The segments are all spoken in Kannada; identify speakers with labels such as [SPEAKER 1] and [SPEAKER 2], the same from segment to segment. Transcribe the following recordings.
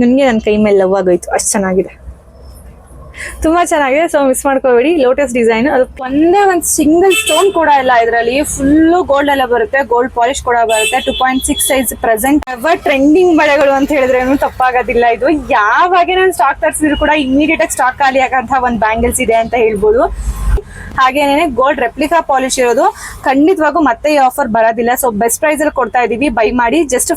[SPEAKER 1] ನನಗೆ ನನ್ನ ಕೈ ಮೇಲೆ ಲವ್ ಆಗೋಯ್ತು. ಅಷ್ಟು ಚೆನ್ನಾಗಿದೆ. ತುಂಬಾ ಚೆನ್ನಾಗಿದೆ. ಸೊ ಮಿಸ್ ಮಾಡ್ಕೋಬೇಡಿ. ಲೋಟಸ್ ಡಿಸೈನ್ ಅದು ಒಂದೇ ಒಂದು ಸಿಂಗಲ್ ಸ್ಟೋನ್ ಕೂಡ ಇಲ್ಲ ಇದರಲ್ಲಿ. ಫುಲ್ಲು ಗೋಲ್ಡ್ ಎಲ್ಲ ಬರುತ್ತೆ. ಗೋಲ್ಡ್ ಪಾಲಿಶ್ ಕೂಡ ಬರುತ್ತೆ. Two point six size present ever trending ಬಳೆಗಳು ಅಂತ ಹೇಳಿದ್ರೆ ಏನು ತಪ್ಪಾಗೋದಿಲ್ಲ ಇದು. ಯಾವಾಗ ನಾನು ಸ್ಟಾಕ್ ತರಿಸಿದ್ರು ಕೂಡ ಇಮಿಡಿಯೇಟ್ ಆಗಿ ಸ್ಟಾಕ್ ಖಾಲಿ ಆಗಂತ ಒಂದು ಬ್ಯಾಂಗಲ್ಸ್ ಇದೆ ಅಂತ ಹೇಳ್ಬೋದು. ಹಾಗೇನೆ ಗೋಲ್ಡ್ ರೆಪ್ಲಿಕಾ ಪಾಲಿಶ್ ಇರೋದು. ಖಂಡಿತವಾಗೂ ಮತ್ತೆ ಈ ಆಫರ್ ಬರೋದಿಲ್ಲ. ಸೊ ಬೆಸ್ಟ್ ಪ್ರೈಸ್ ಅಲ್ಲಿ ಕೊಡ್ತಾ ಇದೀವಿ. ಬೈ ಮಾಡಿ. ಜಸ್ಟ್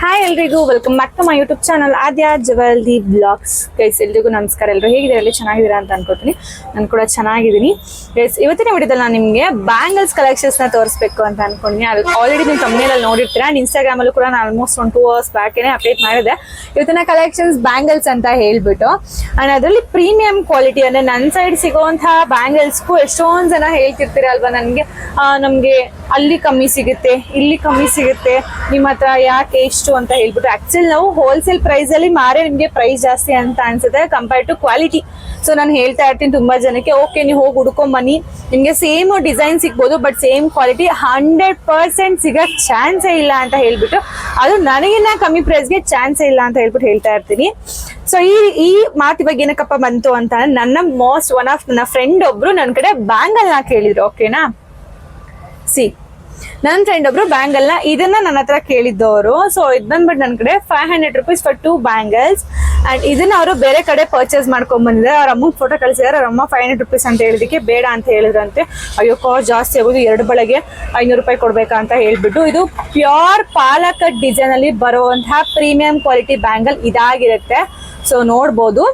[SPEAKER 1] ಹಾಯ್ ಎಲ್ರಿಗೂ welcome back to my YouTube channel Aadya Jawaldi blogs. Guys ಎಲ್ರಿಗೂ ನಮಸ್ಕಾರ. ಎಲ್ಲರೂ ಹೇಗಿದ್ದೀರಾ? ಅಲ್ಲಿ ಚೆನ್ನಾಗಿದ್ದೀರಾ ಅಂತ ಅನ್ಕೋತೀನಿ. ನಾನು ಕೂಡ ಚೆನ್ನಾಗಿದ್ದೀನಿ. ಗೈಸ್ ಇವತ್ತಿನ ವಿಡಿಯೋದಲ್ಲಿ ನಾನು ನಿಮಗೆ ಬ್ಯಾಂಗಲ್ಸ್ ಕಲೆಕ್ಷನ್ಸ್ನ ತೋರಿಸ್ಬೇಕು ಅಂತ ಅನ್ಕೊಂಡಿನಿ. ಅಲ್ಲಿ ಆಲ್ರೆಡಿ ನೀವು ನೋಡಿರ್ತೀರಾ. ಆ್ಯಂಡ್ ಇನ್ಸ್ಟಾಗ್ರಾಮಲ್ಲೂ ಕೂಡ ನಾನು ಆಲ್ಮೋಸ್ಟ್ ಒಂದು ಟೂ ಅವರ್ಸ್ ಬ್ಯಾಕೇನೆ ಅಪ್ಡೇಟ್ ಮಾಡಿದೆ. ಇವತ್ತಿನ ಕಲೆಕ್ಷನ್ಸ್ ಬ್ಯಾಂಗಲ್ಸ್ ಅಂತ ಹೇಳ್ಬಿಟ್ಟು. ಆ್ಯಂಡ್ ಅದರಲ್ಲಿ ಪ್ರೀಮಿಯಂ ಕ್ವಾಲಿಟಿ ಅಂದರೆ ನನ್ನ ಸೈಡ್ ಸಿಗೋವಂತಹ ಬ್ಯಾಂಗಲ್ಸ್ಗೂ ಎಷ್ಟೊಂದು ಜನ ಹೇಳ್ತಿರ್ತೀರ ಅಲ್ವಾ ನನಗೆ? ನಮಗೆ ಅಲ್ಲಿ ಕಮ್ಮಿ ಸಿಗುತ್ತೆ, ಇಲ್ಲಿ ಕಮ್ಮಿ ಸಿಗುತ್ತೆ. ನಿಮ್ಮ ಹತ್ರ ಯಾಕೆ ಎಷ್ಟು ಅಂತ ಹೇಳ್ಬಿಟ್ಟು ಆಕ್ಚುಲಿ ನಾವು ಹೋಲ್ಸೇಲ್ ಪ್ರೈಸ್ ಅಲ್ಲಿ ಮಾರೇ ನಿಮ್ಗೆ ಪ್ರೈಸ್ ಜಾಸ್ತಿ ಅಂತ ಅನ್ಸುತ್ತೆ ಕಂಪೇರ್ ಟು ಕ್ವಾಲಿಟಿ ಸೊ ನಾನು ಹೇಳ್ತಾ ಇರ್ತೀನಿ ತುಂಬಾ ಜನಕ್ಕೆ ಓಕೆ ನೀವು ಹೋಗಿ ಹುಡ್ಕೊಂಡ್ ಬನ್ನಿ ನಿಮಗೆ ಸೇಮ್ ಡಿಸೈನ್ ಸಿಗ್ಬೋದು but same quality hundred percent ಸಿಗಕ್ ಚಾನ್ಸೇ ಇಲ್ಲ ಅಂತ ಹೇಳ್ಬಿಟ್ಟು, ಅದು ನನಗಿನ್ನ ಕಮ್ಮಿ ಪ್ರೈಸ್ಗೆ ಚಾನ್ಸೇ ಇಲ್ಲ ಅಂತ ಹೇಳ್ಬಿಟ್ಟು ಹೇಳ್ತಾ ಇರ್ತೀನಿ. ಸೊ ಈ ಈ ಮಾತು ಬಗ್ಗೆ ಏನಕ್ಕಪ್ಪ ಬಂತು ಅಂತ ನನ್ನ ಮೋಸ್ಟ್ ಒನ್ ಆಫ್ ನನ್ನ ಫ್ರೆಂಡ್ ಒಬ್ರು ನನ್ನ ಕಡೆ ಬ್ಯಾಂಗಲ್ ನಾ ಕೇಳಿದ್ರು ಓಕೆನಾ ಸಿ ನನ್ನ ಫ್ರೆಂಡ್ ಒಬ್ರು ಬ್ಯಾಂಗಲ್ನ ಇದನ್ನ ನನ್ನ ಹತ್ರ ಕೇಳಿದ್ದವರು. ಸೊ ಇದು ಬಂದ್ಬಿಟ್ಟು ನನ್ನ ಕಡೆ five hundred rupees for two bangles and ಇದನ್ನ ಅವರು ಬೇರೆ ಕಡೆ ಪರ್ಚೇಸ್ ಮಾಡ್ಕೊಂಡ್ ಬಂದಿದ್ದಾರೆ. ಅವ್ರ ಅಮ್ಮಗೆ ಫೋಟೋ ಕಳಿಸಿದಾರೆ ಅವ್ರ ಅಮ್ಮ ಫೈವ್ ಹಂಡ್ರೆಡ್ ರುಪೀಸ್ ಅಂತ ಹೇಳಿದಕ್ಕೆ ಬೇಡ ಅಂತ ಹೇಳಿದ್ರಂತೆ. ಅಯ್ಯೋ ಕಾಸ್ಟ್ ಜಾಸ್ತಿ ಆಗೋದು. ಎರಡು ಬಳಗೆ ಐನೂರು ರೂಪಾಯಿ ಕೊಡ್ಬೇಕಾ ಅಂತ ಹೇಳ್ಬಿಟ್ಟು, ಇದು ಪ್ಯೂರ್ ಪಾಲಕಟ್ ಡಿಸೈನ್ ಅಲ್ಲಿ ಬರುವಂತಹ ಪ್ರೀಮಿಯಂ ಕ್ವಾಲಿಟಿ ಬ್ಯಾಂಗಲ್ ಇದಾಗಿರುತ್ತೆ. ಸೊ ನೋಡ್ಬೋದು.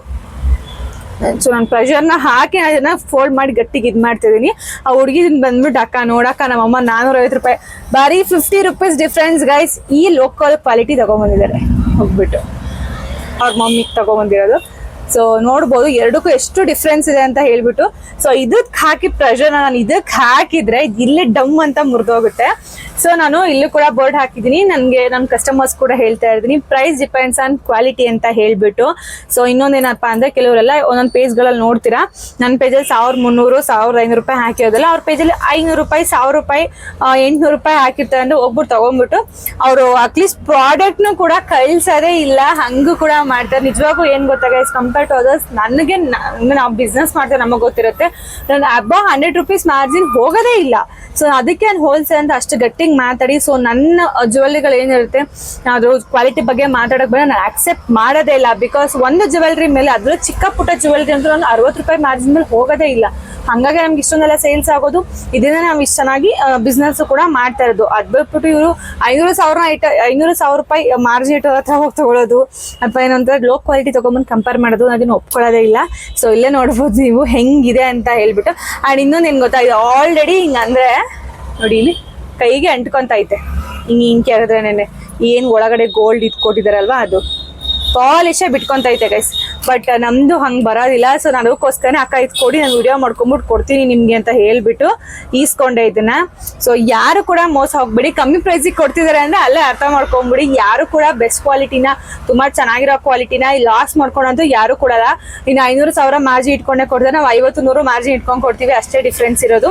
[SPEAKER 1] ಸೊ ನಾನು ಪ್ರೆಷರ್ನ ಹಾಕಿ ಅದನ್ನ ಫೋಲ್ಡ್ ಮಾಡಿ ಗಟ್ಟಿಗೆ ಇದು ಮಾಡ್ತಿದ್ದೀನಿ ಆ ಹುಡುಗಿದ್ ಬಂದ್ಬಿಟ್ಟು ಅಕ್ಕ, ನೋಡಕ್ಕ, ನಮ್ಮಮ್ಮ ನಾನೂರ ಐವತ್ತು ರೂಪಾಯಿ. ಬಾರಿ ಫಿಫ್ಟಿ ರುಪೀಸ್ ಡಿಫ್ರೆನ್ಸ್ ಗೈಸ್ ಈ ಲೋಕಲ್ ಕ್ವಾಲಿಟಿ ತಗೊಂಬಂದಿದ್ದಾರೆ. ಹೋಗ್ಬಿಟ್ಟು. ಅವ್ರ ಮಮ್ಮಿಗೆ ತಗೊಂಬಂದಿರೋದು. ಸೊ ನೋಡ್ಬೋದು ಎರಡಕ್ಕೂ ಎಷ್ಟು ಡಿಫ್ರೆನ್ಸ್ ಇದೆ ಅಂತ ಹೇಳ್ಬಿಟ್ಟು. ಸೊ ಇದಕ್ಕೆ ಹಾಕಿ ಪ್ರೆಷರ್ನ ನಾನು ಇದಕ್ಕೆ ಹಾಕಿದ್ರೆ, ಇಲ್ಲೇ ಡಮ್ ಅಂತ ಮುರಿದೋಗುತ್ತೆ. ಸೊ ನಾನು ಇಲ್ಲೂ ಕೂಡ ಬೋರ್ಡ್ ಹಾಕಿದ್ದೀನಿ. ನನಗೆ ನನ್ನ ಕಸ್ಟಮರ್ಸ್ ಕೂಡ ಹೇಳ್ತಾ ಇದ್ದೀನಿ ಪ್ರೈಸ್ ಡಿಪೆಂಡ್ಸ್ ಆನ್ ಕ್ವಾಲಿಟಿ ಅಂತ ಹೇಳ್ಬಿಟ್ಟು. ಸೊ ಇನ್ನೊಂದೇನಪ್ಪ ಅಂದ್ರೆ ಕೆಲವರೆಲ್ಲ ಒಂದೊಂದು ಪೇಜ್ಗಳಲ್ಲಿ ನೋಡ್ತೀರಾ? ನನ್ನ ಪೇಜಲ್ಲಿ ಸಾವಿರದ ಮುನ್ನೂರು, ಸಾವಿರದ ಐನೂರು ರೂಪಾಯಿ ಹಾಕಿರೋದಲ್ಲ, ಅವ್ರ ಪೇಜಲ್ಲಿ ಐನೂರು ರೂಪಾಯಿ, ಸಾವಿರ ರೂಪಾಯಿ ಎಂಟುನೂರು ರೂಪಾಯಿ ಹಾಕಿರ್ತಾರೆ ಅಂದ್ರೆ ಒಬ್ಬರು ತಗೊಂಡ್ಬಿಟ್ಟು ಅವರು ಅಟ್ಲೀಸ್ಟ್ ಪ್ರಾಡಕ್ಟ್ನು ಕೂಡ ಕಳ್ಸೋದೇ ಇಲ್ಲ. ಹಂಗೂ ಕೂಡ ಮಾಡ್ತಾರೆ. ನಿಜವಾಗೂ ಏನ್ ಗೊತ್ತಾಗ ಕಂಪೇರ್ ಟು ಅದರ್ಸ್ ನನಗೆ ನಾವು ಬಿಸ್ನೆಸ್ ಮಾಡ್ತೇವೆ, ನಮಗೆ ಗೊತ್ತಿರುತ್ತೆ. ನನ್ನ ಅಬ್ಬ ಹಂಡ್ರೆಡ್ ರುಪೀಸ್ ಮಾರ್ಜಿನ್ ಹೋಗೋದೇ ಇಲ್ಲ. ಸೊ ಅದಕ್ಕೆ ನಾನು ಹೋಲ್ಸೇಲ್ ಅಂತ ಅಷ್ಟು ಮಾತಾಡಿ. ಸೊ ನನ್ನ ಜ್ಯುವೆಲ್ರಿಗಳು ಏನಿರುತ್ತೆ, ಅದ್ರ ಕ್ವಾಲಿಟಿ ಬಗ್ಗೆ ಮಾತಾಡಕ್ ಬಂದ್ರೆ ನಾನು ಆಕ್ಸೆಪ್ಟ್ ಮಾಡೋದೇ ಇಲ್ಲ. ಬಿಕಾಸ್ ಒಂದು ಜ್ಯುವೆಲ್ರಿ ಮೇಲೆ ಅದ್ರ ಚಿಕ್ಕ ಪುಟ್ಟ ಜ್ಯುವೆಲ್ರಿ ಅಂದ್ರೆ ಒಂದು ಅರವತ್ತು ರೂಪಾಯಿ ಮಾರ್ಜಿನ್ ಮೇಲೆ ಹೋಗೋದೇ ಇಲ್ಲ. ಹಂಗಾಗಿ ನಮ್ಗೆ ಇಷ್ಟೊಂದೆಲ್ಲ ಸೇಲ್ಸ್ ಆಗೋದು. ಇದನ್ನ ನಾವು ಇಷ್ಟು ಚೆನ್ನಾಗಿ ಬಿಸ್ನೆಸ್ ಕೂಡ ಮಾಡ್ತಾ ಇರೋದು. ಅದ್ ಬಿಟ್ಬಿಟ್ಟು ಇವರು ಐನೂರು ಸಾವಿರ ಐಟ, ಐನೂರು ಸಾವಿರ ರೂಪಾಯಿ ಮಾರ್ಜಿನ್ ಇಟ್ಟು ಹತ್ರ ಹೋಗಿ ತಗೊಳ್ಳೋದು ಅಥವಾ ಏನಂದ್ರೆ ಲೋ ಕ್ವಾಲಿಟಿ ತಗೊಂಬಂದು ಕಂಪೇರ್ ಮಾಡೋದು, ಅದನ್ನ ಒಪ್ಕೊಳ್ಳೋದೇ ಇಲ್ಲ. ಸೊ ಇಲ್ಲೇ ನೋಡ್ಬೋದು ನೀವು ಹೆಂಗಿದೆ ಅಂತ ಹೇಳ್ಬಿಟ್ಟು. ಅಂಡ್ ಇನ್ನೊಂದು ಏನು ಗೊತ್ತಾ, ಇದು ಆಲ್ರೆಡಿ ಹಿಂಗ ಅಂದ್ರೆ, ನೋಡಿ ಇಲ್ಲಿ. ಕೈಗೆ ಅಂಟ್ಕೊಂತೈತೆ. ಹಿಂಗೆ ಹಿಂಗೆ ನೆನೆ ಏನು ಒಳಗಡೆ ಗೋಲ್ಡ್ ಇಟ್ಕೊಟ್ಟಿದಾರಲ್ವಾ ಅದು. ಪಾಲಿಶೇ ಬಿಟ್ಕೊಂತೈತೆ ಗೈಸ್ ಬಟ್ ನಮ್ದು ಹಂಗೆ ಬರೋದಿಲ್ಲ ಸೊ ನಾನು ಅದಕ್ಕೋಸ್ಕರ ಅಕ್ಕ ಇದು ಕೊಡಿ, ನಾನು ವಿಡಿಯೋ ಮಾಡ್ಕೊಂಬಿಟ್ಟು ಕೊಡ್ತೀನಿ ನಿಮಗೆ ಅಂತ ಹೇಳ್ಬಿಟ್ಟು ಈಸ್ಕೊಂಡೆ ಇದನ್ನ. ಸೊ ಯಾರು ಕೂಡ ಮೋಸ ಹೋಗ್ಬಿಡಿ, ಕಮ್ಮಿ ಪ್ರೈಸಿಗೆ ಕೊಡ್ತಿದ್ದಾರೆ ಅಂದ್ರೆ ಅಲ್ಲೇ ಅರ್ಥ ಮಾಡ್ಕೊಂಬಿಡಿ. ಯಾರು ಕೂಡ ಬೆಸ್ಟ್ ಕ್ವಾಲಿಟಿನ ತುಂಬಾ ಚೆನ್ನಾಗಿರೋ ಕ್ವಾಲಿಟಿನ ಲಾಸ್ ಮಾಡ್ಕೊಳಂತೂ ಯಾರು ಕೊಡಲ್ಲ. ಇನ್ನು ಐನೂರು ಸಾವಿರ ಮಾರ್ಜಿನ್ ಇಟ್ಕೊಂಡೆ ಕೊಡ್ತಾರೆ ನಾವು ಐವತ್ತು ನೂರು ಮಾರ್ಜಿನ್ ಇಟ್ಕೊಂಡು ಕೊಡ್ತೀವಿ, ಅಷ್ಟೇ ಡಿಫ್ರೆನ್ಸ್ ಇರೋದು.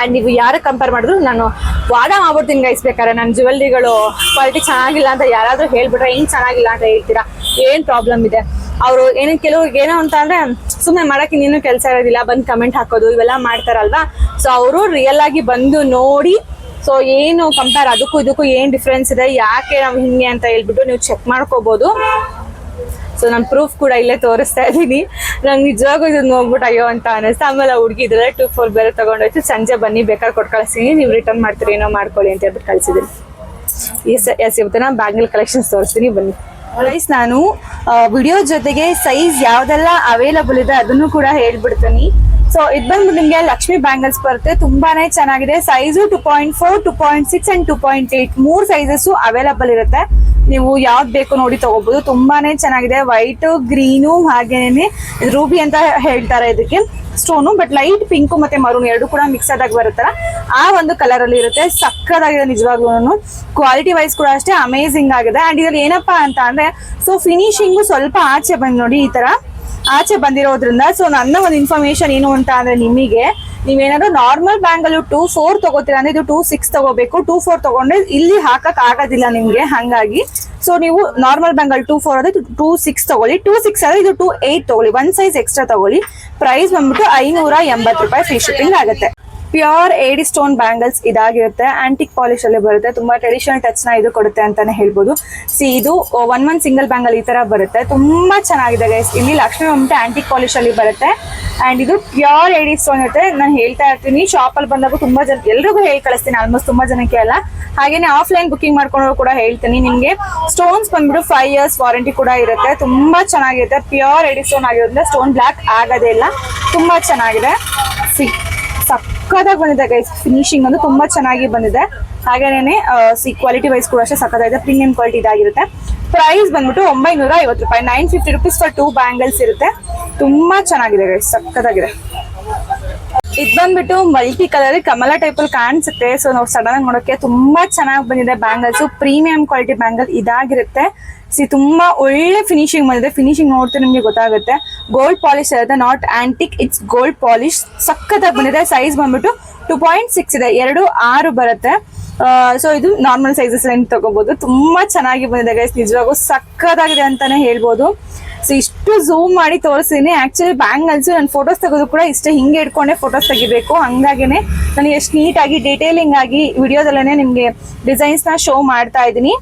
[SPEAKER 1] ಅಂಡ್ ನೀವು ಯಾರು ಕಂಪೇರ್ ಮಾಡಿದ್ರು ನಾನು ವಾದ ಮಾಡ್ಬಿಡ್ತೀನಿ ಗೈಸ್ ಬೇಕಾದ್ರೆ ನನ್ನ ಜ್ಯುವೆಲ್ರಿಗಳು ಕ್ವಾಲಿಟಿ ಚೆನ್ನಾಗಿಲ್ಲ ಅಂತ ಯಾರಾದರೂ ಹೇಳ್ಬಿಟ್ರೆ ಹೆಂಗೆ ಚೆನ್ನಾಗಿಲ್ಲ ಅಂತ ಹೇಳ್ತೀರಾ? ಏನು ಪ್ರಾಬ್ಲಮ್ ಇದೆ? ಅವರು ಏನೇ ಕೆಲವ್ರಿಗೆ ಏನೋ ಅಂತ ಅಂದರೆ ಸುಮ್ಮನೆ ಮಾಡೋಕ್ಕೆ ಇನ್ನೇನು ಕೆಲಸ ಇರೋದಿಲ್ಲ, ಬಂದು ಕಮೆಂಟ್ ಹಾಕೋದು, ಇವೆಲ್ಲ ಮಾಡ್ತಾರಲ್ವಾ? ಸೊ ಅವರು ರಿಯಲ್ ಆಗಿ ಬಂದು ನೋಡಿ ಸೊ ಏನು ಕಂಪೇರ್ ಅದಕ್ಕೂ ಇದಕ್ಕೂ ಏನು ಡಿಫ್ರೆನ್ಸ್ ಇದೆ? ಯಾಕೆ ನಾವು ಹಿಂಗೆ ಅಂತ ಹೇಳ್ಬಿಟ್ಟು ನೀವು ಚೆಕ್ ಮಾಡ್ಕೋಬಹುದು ಸೊ ನಾನು ಪ್ರೂಫ್ ಕೂಡ ಇಲ್ಲೇ ತೋರಿಸ್ತಾ ಇದ್ದೀನಿ. ನಂಗೆ ನಿಜವಾಗೂ ಇದನ್ನ ನೋಡ್ಬಿಟ್ಟು ಅಯ್ಯೋ ಅಂತ ಅನಿಸ್ತಾ. ಆಮೇಲೆ ಹುಡುಗಿ ಇದ್ರೆ ಟೂ ಫೋರ್ ಬೇರೆ ತಗೊಂಡೋಯ್ತು. ಸಂಜೆ ಬನ್ನಿ, ಬೇಕಾದ್ರೆ ಕೊಟ್ಟು ಕಳಿಸ್ತೀನಿ ನೀವು ರಿಟರ್ನ್ ಮಾಡ್ತೀರಿ, ಏನೋ ಮಾಡ್ಕೊಳ್ಳಿ ಅಂತ ಹೇಳ್ಬಿಟ್ಟು ಕಳಿಸಿದ್ದೀನಿ. ಎಸ್ ಎಸ್ ಇವತ್ತು ನಾನು ಬ್ಯಾಂಗಲ್ ಕಲೆಕ್ಷನ್ಸ್ ತೋರಿಸ್ತೀನಿ, ಬನ್ನಿ. ಪ್ರೈಸ್ ನಾನು ವಿಡಿಯೋ ಜೊತೆಗೆ ಸೈಜ್ ಯಾವ್ದೆಲ್ಲ ಅವೈಲಬಲ್ ಇದೆ ಅದನ್ನು ಕೂಡ ಹೇಳ್ಬಿಡ್ತೀನಿ. ಸೊ ಇದು ಬಂದು ನಿಮಗೆ ಲಕ್ಷ್ಮಿ ಬ್ಯಾಂಗಲ್ಸ್ ಬರುತ್ತೆ. ತುಂಬಾನೇ ಚೆನ್ನಾಗಿದೆ. Size two point four to point six and two point eight ಮೂರ್ ಸೈಜಸ್ ಅವೈಲಬಲ್ ಇರುತ್ತೆ. ನೀವು ಯಾವ್ದು ಬೇಕು ನೋಡಿ ತಗೋಬಹುದು ತುಂಬಾನೇ ಚೆನ್ನಾಗಿದೆ. ವೈಟ್ ಗ್ರೀನು ಹಾಗೇನೆ ರೂಬಿ ಅಂತ ಹೇಳ್ತಾರೆ ಇದಕ್ಕೆ. ಸ್ಟೋನು ಬಟ್ ಲೈಟ್ ಪಿಂಕು ಮತ್ತೆ ಮರೂನ್ ಎರಡು ಕೂಡ ಮಿಕ್ಸ್ ಆದಾಗ ಬರುತ್ತಲ್ಲ. ಆ ಒಂದು ಕಲರ್ ಅಲ್ಲಿ ಇರುತ್ತೆ. ಸಕ್ಕದಾಗಿದೆ ನಿಜವಾಗ್ಲೂ ಕ್ವಾಲಿಟಿ ವೈಸ್ ಕೂಡ ಅಷ್ಟೇ ಅಮೇಸಿಂಗ್ ಆಗಿದೆ. ಅಂಡ್ ಇದ್ರಲ್ಲಿ ಏನಪ್ಪಾ ಅಂತ ಅಂದ್ರೆ ಸೊ ಫಿನಿಶಿಂಗು ಸ್ವಲ್ಪ ಆಚೆ ಬಂದ್ ನೋಡಿ ಈ ತರ. ಆಚೆ ಬಂದಿರೋದ್ರಿಂದ ಸೊ ನನ್ನ ಒಂದು ಇನ್ಫಾರ್ಮೇಶನ್ ಏನು ಅಂತ ಅಂದ್ರೆ ನಿಮಗೆ, ನೀವೇನಾದ್ರು ನಾರ್ಮಲ್ ಬ್ಯಾಂಗಲ್ ಟೂ ಫೋರ್ ತಗೋತೀರಾ ಅಂದ್ರೆ ಇದು ಟೂ ಸಿಕ್ಸ್ ತಗೋಬೇಕು. ಟೂ ಫೋರ್ ತಗೊಂಡ್ರೆ ಇಲ್ಲಿ ಹಾಕಕ್ ಆಗೋದಿಲ್ಲ ನಿಮ್ಗೆ, ಹಂಗಾಗಿ. ಸೊ ನೀವು ನಾರ್ಮಲ್ ಬ್ಯಾಂಗಲ್ ಟೂ ಫೋರ್ ಆದ್ರೆ ಟೂ ಸಿಕ್ಸ್ ತಗೊಳ್ಳಿ. ಟೂ ಸಿಕ್ಸ್ ಆದ್ರೆ ಇದು ಟೂ ಏಟ್ ತಗೊಳ್ಳಿ. ಒನ್ ಸೈಜ್ ಎಕ್ಸ್ಟ್ರಾ ತಗೊಳ್ಳಿ. ಪ್ರೈಸ್ ಬಂದ್ಬಿಟ್ಟು ಐನೂರ ಎಂಬತ್ತು ರೂಪಾಯಿ ಫ್ರೀ ಶಿಪ್ಪಿಂಗ್ ಆಗುತ್ತೆ. ಪ್ಯೂರ್ ಏಡಿ ಸ್ಟೋನ್ ಬ್ಯಾಂಗಲ್ಸ್ ಇದಾಗಿರುತ್ತೆ ಆಂಟಿಕ್ ಪಾಲಿಶ್ ಅಲ್ಲಿ ಬರುತ್ತೆ, ತುಂಬಾ ಟ್ರೆಡಿಷನಲ್ ಟಚ್ನ ಇದು ಕೊಡುತ್ತೆ ಅಂತಾನೆ ಹೇಳ್ಬೋದು. ಸಿ ಇದು ಒನ್ ಒನ್ ಸಿಂಗಲ್ ಬ್ಯಾಂಗಲ್ ಈ ತರ ಬರುತ್ತೆ. ತುಂಬಾ ಚೆನ್ನಾಗಿದೆ ಗೈಸ್ ಇಲ್ಲಿ ಲಕ್ಷ್ಮಿ ಬಂದ್ಬಿಟ್ಟು ಆಂಟಿಕ್ ಪಾಲಿಶ್ ಅಲ್ಲಿ ಬರುತ್ತೆ. ಅಂಡ್ ಇದು ಪ್ಯೂರ್ ಏಡಿ ಸ್ಟೋನ್ ಇರುತ್ತೆ. ನಾನು ಹೇಳ್ತಾ ಇರ್ತೀನಿ ಶಾಪ್ ಅಲ್ಲಿ ಬಂದಾಗ ತುಂಬಾ ಜನ, ಎಲ್ರಿಗೂ ಹೇಳಿ ಕಳಿಸ್ತೀನಿ ಆಲ್ಮೋಸ್ಟ್ ತುಂಬಾ ಜನಕ್ಕೆ ಅಲ್ಲ. ಹಾಗೇನೆ ಆಫ್ಲೈನ್ ಬುಕಿಂಗ್ ಮಾಡ್ಕೊಂಡು ಕೂಡ ಹೇಳ್ತೀನಿ ನಿಮಗೆ. ಸ್ಟೋನ್ಸ್ ಬಂದ್ಬಿಟ್ಟು ಫೈವ್ ಇಯರ್ಸ್ ವಾರಂಟಿ ಕೂಡ ಇರುತ್ತೆ. ತುಂಬಾ ಚೆನ್ನಾಗಿರುತ್ತೆ. ಪ್ಯೂರ್ ಏಡಿ ಸ್ಟೋನ್ ಆಗಿರೋದ್ರಿಂದ ಸ್ಟೋನ್ ಬ್ಲಾಕ್ ಆಗೋದೇ ಇಲ್ಲ. ತುಂಬಾ ಚೆನ್ನಾಗಿದೆ. ಸಿ ಸಕ್ಕತ್ತಾಗಿ ಬಂದಿದೆ ಗೈಸ್ ಫಿನಿಶಿಂಗ್ ಒಂದು ತುಂಬಾ ಚೆನ್ನಾಗಿ ಬಂದಿದೆ. ಹಾಗೇನೆ ಕ್ವಾಲಿಟಿ ವೈಸ್ ಕೂಡ ಅಷ್ಟೇ ಸಕ್ಕತ್ತಾಗಿದೆ ಪ್ರೀಮಿಯಂ ಕ್ವಾಲಿಟಿ ಇದಾಗಿರುತ್ತೆ. ಪ್ರೈಸ್ ಬಂದ್ಬಿಟ್ಟು ಒಂಬೈನೂರ ಐವತ್ತು ರೂಪಾಯಿ. Nine fifty rupees for two bangles ಇರುತ್ತೆ. ತುಂಬಾ ಚೆನ್ನಾಗಿದೆ ಗೈಸ್ ಸಕ್ಕತ್ತಾಗಿದೆ ಇದು ಬಂದ್ಬಿಟ್ಟು ಮಲ್ಟಿ ಕಲರ್ ಕಮಲ ಟೈಪ್ ಕಾಣಿಸುತ್ತೆ. ಸೊ ನಾವು ಸಡನ್ ಆಗಿ ನೋಡೋಕೆ ತುಂಬಾ ಚೆನ್ನಾಗಿ ಬಂದಿದೆ ಬ್ಯಾಂಗಲ್ಸ್ ಪ್ರೀಮಿಯಂ ಕ್ವಾಲಿಟಿ ಬ್ಯಾಂಗಲ್ ಇದಾಗಿರುತ್ತೆ. ಸಿ ತುಂಬಾ ಒಳ್ಳೆ ಫಿನಿಶಿಂಗ್ ಬಂದಿದೆ ಫಿನಿಶಿಂಗ್ ನೋಡ್ತಾ ನಿಮ್ಗೆ ಗೊತ್ತಾಗುತ್ತೆ. ಗೋಲ್ಡ್ ಪಾಲಿಶ್ ಇರುತ್ತೆ not antique it's gold polish ಸಖತ್ತಾಗಿ ಬಂದಿದೆ ಸೈಜ್ ಬಂದ್ಬಿಟ್ಟು ಟೂ ಪಾಯಿಂಟ್ ಸಿಕ್ಸ್ ಇದೆ, ಎರಡು ಆರು ಬರುತ್ತೆ. ಸೊ ಇದು ನಾರ್ಮಲ್ ಸೈಜಸ್ ಏನು ತಗೋಬಹುದು ತುಂಬಾ ಚೆನ್ನಾಗಿ ಬಂದಿದೆ ಗೈಸ್ ನಿಜವಾಗೂ ಸಕ್ಕತ್ತಾಗಿದೆ ಅಂತಾನೆ ಹೇಳ್ಬೋದು. ಸೊ ಇಷ್ಟು ಝೂಮ್ ಮಾಡಿ ತೋರಿಸ್ತೀನಿ. ಆಕ್ಚುಲಿ ಬ್ಯಾಂಗಲ್ಸ್ ನಾನು ಫೋಟೋಸ್ ತೆಗೆದು ಕೂಡ ಇಷ್ಟೇ ಹಿಂಗೆ ಇಟ್ಕೊಂಡೆ ಫೋಟೋಸ್ ತೆಗಿಬೇಕು. ಹಂಗಾಗಿನೇ ನಾನು ಎಷ್ಟು ನೀಟಾಗಿ ಡೀಟೇಲಿಂಗ್ ಆಗಿ ವಿಡಿಯೋದಲ್ಲೇ ನಿಮಗೆ ಡಿಸೈನ್ಸ್ನ ಶೋ ಮಾಡ್ತಾ ಇದ್ದೀನಿ.